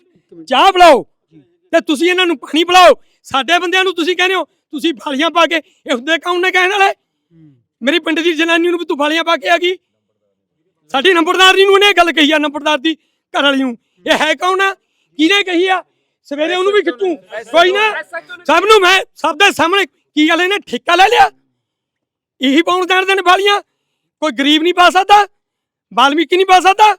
ਚਾਹ ਪਿਲਾਓ, ਤੇ ਤੁਸੀਂ ਇਹਨਾਂ ਨੂੰ ਪਾਣੀ ਪਿਲਾਓ। ਸਾਡੇ ਬੰਦਿਆਂ ਨੂੰ ਤੁਸੀਂ ਕਹਿੰਦੇ ਹੋ, ਤੁਸੀਂ ਬਾਲੀਆਂ ਪਾ ਕੇ ਇਹ ਹੁੰਦੇ ਕੌਣ ਨੇ ਕਹਿਣ ਵਾਲੇ? ਮੇਰੀ ਪਿੰਡ ਦੀ ਜਨਾਨੀ ਨੂੰ ਵੀ ਤੂੰ ਬਾਲੀਆਂ ਪਾ ਕੇ ਆ ਗਈ। ਸਾਡੀ ਨੰਬਰਦਾਰ ਜੀ ਨੂੰ ਇਹਨੇ ਗੱਲ ਕਹੀ ਆ, ਨੰਬਰਦਾਰ ਦੀ ਘਰ ਵਾਲੀ ਨੂੰ। ਇਹ ਹੈ ਕੌਣ ਆ? ਕਿਹਨੇ ਕਹੀ ਆ? ਸਵੇਰੇ ਉਹਨੂੰ ਵੀ ਖਿੱਚੂ। ਕੋਈ ਨਾ, ਸਭ ਨੂੰ ਮੈਂ, ਸਭ ਦੇ ਸਾਹਮਣੇ ਕੀ ਗੱਲ, ਇਹਨੇ ਠੇਕਾ ਲੈ ਲਿਆ? ਇਹੀ ਪਾਉਣ ਦੇਣ ਦੇਣ ਵਾਲੀਆਂ ਕੋਈ ਗਰੀਬ ਨਹੀਂ ਪਾ ਸਕਦਾ ਬਾਲਮੀਕੀ ਨਹੀਂ ਪਾ ਸਕਦਾ।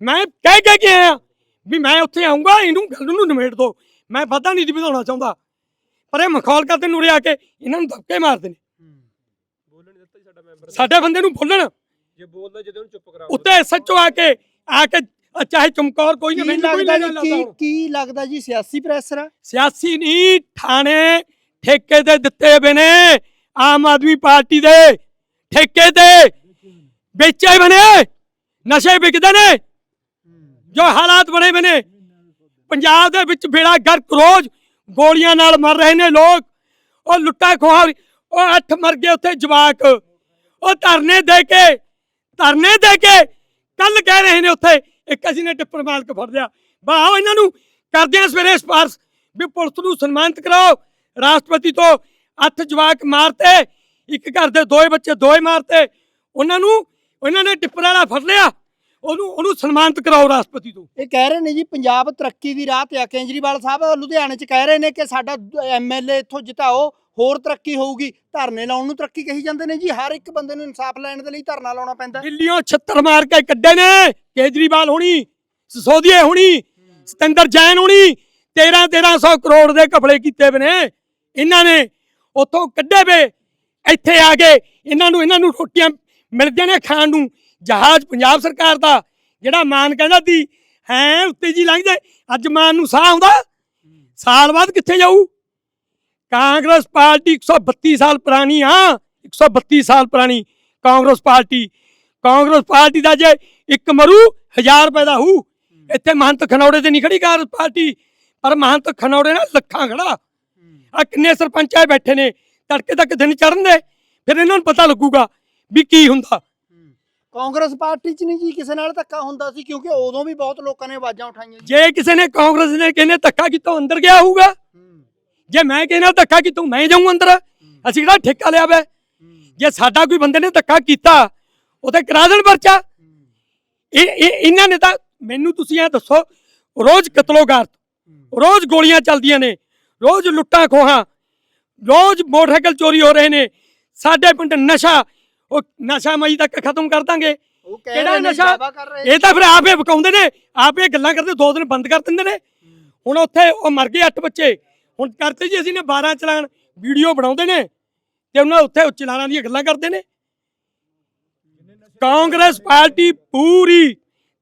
ਮੈਂ ਕਹਿ ਕਹਿ ਕੇ ਆਇਆ ਵੀ ਮੈਂ ਉੱਥੇ ਆਉਂਗਾ ਇਹਨੂੰ ਗੱਲ ਨੂੰ ਨਿਮੇੜ ਦੋ। ਮੈਂ ਵਾਧਾ ਨਹੀਂ ਵਧਾਉਣਾ ਚਾਹੁੰਦਾ। ਪਰ ਇਹ ਮਖੌਲ ਕਰਦੇ ਨੂਰੇ ਆ ਕੇ ਇਹਨਾਂ ਨੂੰ ਧੱਕੇ ਮਾਰਦੇ ਨੇ। ਸਾਡੇ ਬੰਦੇ ਨੂੰ ਬੋਲਣ। ਜੇ ਬੋਲਦਾ ਜਦੋਂ ਚੁੱਪ ਕਰਾਓ। ਉੱਤੇ ਸੱਚੋ ਆ ਕੇ ਆ ਕੇ ਚਾਹੇ ਚਮਕੌਰ ਕੋਈ ਨਾ ਕੀ ਮੈਨੂੰ ਕੋਈ ਲੱਗਦਾ ਨਹੀਂ ਕੀ ਕੀ ਲੱਗਦਾ ਜੀ ਸਿਆਸੀ ਪ੍ਰੈਸ਼ਰ ਆ? ਸਿਆਸੀ ਨਹੀਂ ਥਾਣੇ ਠੇਕੇ ਤੇ ਦਿੱਤੇ ਹੋਏ ਨੇ ਆਮ ਆਦਮੀ ਪਾਰਟੀ ਦੇ ਠੇਕੇ ਤੇ ਵੇਚੇ ਬਨੇ ਨਸ਼ੇ ਵਿਕਦੇ ਨੇ ਜੋ ਹਾਲਾਤ ਬਣੇ ਹੋਏ ਨੇ। ਪੰਜਾਬ ਦੇ ਵਿੱਚ ਬੇੜਾ ਗਰਕ ਰੋਜ਼ ਗੋਲੀਆਂ ਨਾਲ ਮਰ ਰਹੇ ਨੇ ਲੋਕ। ਉਹ ਲੁੱਟਾ ਖੋਹਾ ਉਹ ਅੱਠ ਮਰ ਗਏ ਉੱਥੇ ਜਵਾਕ। ਉਹ ਧਰਨੇ ਦੇ ਕੇ ਧਰਨੇ ਦੇ ਕੇ ਕੱਲ ਕਹਿ ਰਹੇ ਨੇ ਉੱਥੇ, ਇੱਕ ਅਸੀਂ ਨੇ ਟਿੱਪਰ ਮਾਲਕ ਫੜ ਲਿਆ। ਬਾਹੋ ਇਹਨਾਂ ਨੂੰ, ਕਰਦੇ ਆ ਸਵੇਰੇ ਸਪਾਰਸ਼ ਵੀ ਪੁਲਿਸ ਨੂੰ ਸਨਮਾਨਿਤ ਕਰਾਓ। ਰਾਸ਼ਟਰਪਤੀ ਤੋਂ ਅੱਠ ਜਵਾਕ ਮਾਰਤੇ। ਇੱਕ ਘਰ ਦੇ ਦੋਏ ਬੱਚੇ ਦੋਏ ਮਾਰਤੇ। ਉਹਨਾਂ ਨੂੰ ਉਹਨਾਂ ਨੇ ਟਿੱਪਰ ਵਾਲਾ ਫੜ ਲਿਆ। ਉਹਨੂੰ ਉਹਨੂੰ ਸਨਮਾਨਿਤ ਕਰਾਓ ਰਾਸ਼ਟਰਪਤੀ ਤੋਂ। ਇਹ ਕਹਿ ਰਹੇ ਨੇ ਜੀ ਪੰਜਾਬ ਤਰੱਕੀ ਦੀ ਰਾਹ ਤੇ ਆ। ਕੇਜਰੀਵਾਲ ਸਾਹਿਬ ਲੁਧਿਆਣੇ 'ਚ ਕਹਿ ਰਹੇ ਨੇ ਕਿ ਸਾਡਾ ਐਮਐਲਏ ਇੱਥੋਂ ਜਿਤਾਓ ਹੋਰ ਤਰੱਕੀ ਹੋਊਗੀ। ਧਰਨੇ ਲਾਉਣ ਨੂੰ ਤਰੱਕੀ ਕਹੀ ਜਾਂਦੇ ਨੇ ਜੀ। ਹਰ ਇੱਕ ਬੰਦੇ ਨੂੰ ਇਨਸਾਫ ਲੈਣ ਦੇ ਲਈ ਧਰਨਾ ਲਾਉਣਾ ਪੈਂਦਾ। ਦਿੱਲੀੋਂ ਛੱਤਰ ਮਾਰ ਕੇ ਕੱਢੇ ਨੇ। ਕੇਜਰੀਵਾਲ ਹੋਣੀ ਸਸੋਦੀਏ ਹੋਣੀ ਸਤਿੰਦਰ ਜੈਨ ਹੋਣੀ 13 1300 ਕਰੋੜ ਦੇ ਕਪੜੇ ਕੀਤੇ ਵੇ ਨੇ। ਇਹਨਾਂ ਨੇ ਉੱਥੋਂ ਕੱਢੇ ਵੇ ਇੱਥੇ ਆ ਕੇ ਇਹਨਾਂ ਨੂੰ ਇਹਨਾਂ ਨੂੰ ਰੋਟੀਆਂ ਮਿਲਦੀਆਂ ਨੇ ਖਾਣ ਨੂੰ। ਜਹਾਜ਼ ਪੰਜਾਬ ਸਰਕਾਰ ਦਾ, ਜਿਹੜਾ ਮਾਨ ਕਹਿੰਦਾ ਸੀ, ਹੈ, ਉੱਤੇ ਜੀ ਲੰਘ ਜਾਏ, ਅੱਜ ਮਾਨ ਨੂੰ ਸਾਹ ਆਉਂਦਾ? ਸਾਲ ਬਾਅਦ ਕਿੱਥੇ ਜਾਊ? ਕਾਂਗਰਸ ਪਾਰਟੀ 132 ਸਾਲ ਪੁਰਾਣੀ ਆ 132 ਸਾਲ ਪੁਰਾਣੀ ਕਾਂਗਰਸ ਪਾਰਟੀ। ਕਾਂਗਰਸ ਪਾਰਟੀ ਦਾ ਜੇ ਇੱਕ ਮਰੂ, ਹਜ਼ਾਰ ਰੁਪਏ ਦਾ ਹੂ। ਇੱਥੇ ਮਹੰਤ ਖਨੌੜੇ ਤੇ ਨਹੀਂ ਖੜੀ ਕਾਂਗਰਸ ਪਾਰਟੀ, ਪਰ ਮਹੰਤ ਖਨੌੜੇ ਨਾਲ ਲੱਖਾਂ ਖੜਾ। ਆ ਕਿੰਨੇ ਸਰਪੰਚਾਂ ਬੈਠੇ ਨੇ, ਤੜਕੇ ਤੱਕ ਦਿਨ ਚੜਨ ਦੇ, ਫਿਰ ਇਹਨਾਂ ਨੂੰ ਪਤਾ ਲੱਗੂਗਾ ਵੀ ਕੀ ਹੁੰਦਾ। ਕਾਂਗਰਸ ਪਾਰਟੀ 'ਚ ਨਹੀਂ ਜੀ ਕਿਸੇ ਨਾਲ ਧੱਕਾ ਹੁੰਦਾ ਸੀ ਕਿਉਂਕਿ ਉਦੋਂ ਵੀ ਬਹੁਤ ਲੋਕਾਂ ਨੇ ਆਵਾਜ਼ਾਂ ਉਠਾਈਆਂ ਜੀ। ਜੇ ਕਿਸੇ ਨੇ ਕਾਂਗਰਸ ਨੇ ਕਹਿੰਦੇ ਧੱਕਾ ਕੀਤਾ ਉਹ ਅੰਦਰ ਗਿਆ ਹੋਊਗਾ। ਜੇ ਮੈਂ ਕਹਿੰਦਾ ਧੱਕਾ ਕੀਤਾ ਮੈਂ ਜਾਊਂ ਅੰਦਰ। ਅਸੀਂ ਕਿਹੜਾ ਠੇਕਾ ਲਿਆ ਵੇ ਜੇ ਸਾਡਾ ਕੋਈ ਬੰਦੇ ਨੇ ਧੱਕਾ ਕੀਤਾ ਤੇ ਕਰਾ ਦੇਣ ਪਰਚਾ। ਇਹ ਇਹ ਇਹਨਾਂ ਨੇ ਤਾਂ ਮੈਨੂੰ ਤੁਸੀਂ ਇਹ ਦੱਸੋ ਰੋਜ਼ ਕਤਲੋਗਾਰਤ ਰੋਜ਼ ਗੋਲੀਆਂ ਚੱਲਦੀਆਂ ਨੇ ਰੋਜ਼ ਲੁੱਟਾਂ ਖੋਹਾਂ ਰੋਜ਼ ਮੋਟਰਸਾਈਕਲ ਚੋਰੀ ਹੋ ਰਹੇ ਨੇ ਸਾਡੇ ਪਿੰਡ ਨਸ਼ਾ ਉਹ ਨਸ਼ਾ ਮਈ ਤੱਕ ਖਤਮ ਕਰ ਦਾਂਗੇ। ਕਿਹੜਾ ਨਸ਼ਾ? ਇਹ ਤਾਂ ਫਿਰ ਆਪੇ ਵਿਕਾਉਂਦੇ ਨੇ ਆਪੇ ਗੱਲਾਂ ਕਰਦੇ ਦੋ ਦਿਨ ਬੰਦ ਕਰ ਦਿੰਦੇ ਨੇ। ਹੁਣ ਉੱਥੇ ਉਹ ਮਰ ਗਏ ਅੱਠ ਬੱਚੇ। ਹੁਣ ਕਰਤੇ ਜੀ ਅਸੀਂ ਨੇ 12 ਚਲਾਨ ਵੀਡੀਓ ਬਣਾਉਂਦੇ ਨੇ ਤੇ ਉਹਨਾਂ ਉੱਥੇ ਚਲਾਨਾਂ ਦੀਆਂ ਗੱਲਾਂ ਕਰਦੇ ਨੇ। ਕਾਂਗਰਸ ਪਾਰਟੀ ਪੂਰੀ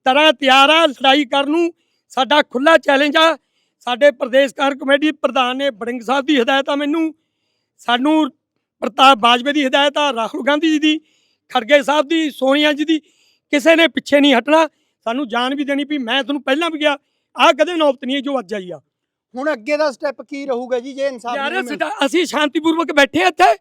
ਤਰ੍ਹਾਂ ਤਿਆਰ ਆ ਲੜਾਈ ਕਰਨ ਨੂੰ। ਸਾਡਾ ਖੁੱਲਾ ਚੈਲੰਜ ਆ। ਸਾਡੇ ਪ੍ਰਦੇਸ਼ ਕਾਰ ਕਮੇਟੀ ਪ੍ਰਧਾਨ ਨੇ ਬੜਿੰਗ ਸਾਹਿਬ ਦੀ ਹਦਾਇਤ ਆ ਮੈਨੂੰ। ਸਾਨੂੰ ਪ੍ਰਤਾਪ ਬਾਜਵੇ ਦੀ ਹਦਾਇਤ ਆ ਰਾਹੁਲ ਗਾਂਧੀ ਜੀ ਦੀ ਖੜਗੇ ਸਾਹਿਬ ਦੀ ਸੋਨੀਆ ਜੀ ਦੀ ਕਿਸੇ ਨੇ ਪਿੱਛੇ ਨਹੀਂ ਹਟਣਾ। ਸਾਨੂੰ ਜਾਣ ਵੀ ਦੇਣੀ ਵੀ ਮੈਂ ਤੁਹਾਨੂੰ ਪਹਿਲਾਂ ਵੀ ਕਿਹਾ ਆਹ ਕਦੇ ਨੌਬਤ ਨਹੀਂ ਹੈ ਜੋ ਅੱਜ ਆਈ ਆ। ਹੁਣ ਅੱਗੇ ਦਾ ਸਟੈਪ ਕੀ ਰਹੂਗਾ ਜੀ ਜੇ ਇਨਸਾਫ ਯਾਰ ਅਸੀਂ ਸ਼ਾਂਤੀਪੂਰਵਕ ਬੈਠੇ ਹਾਂ ਇੱਥੇ।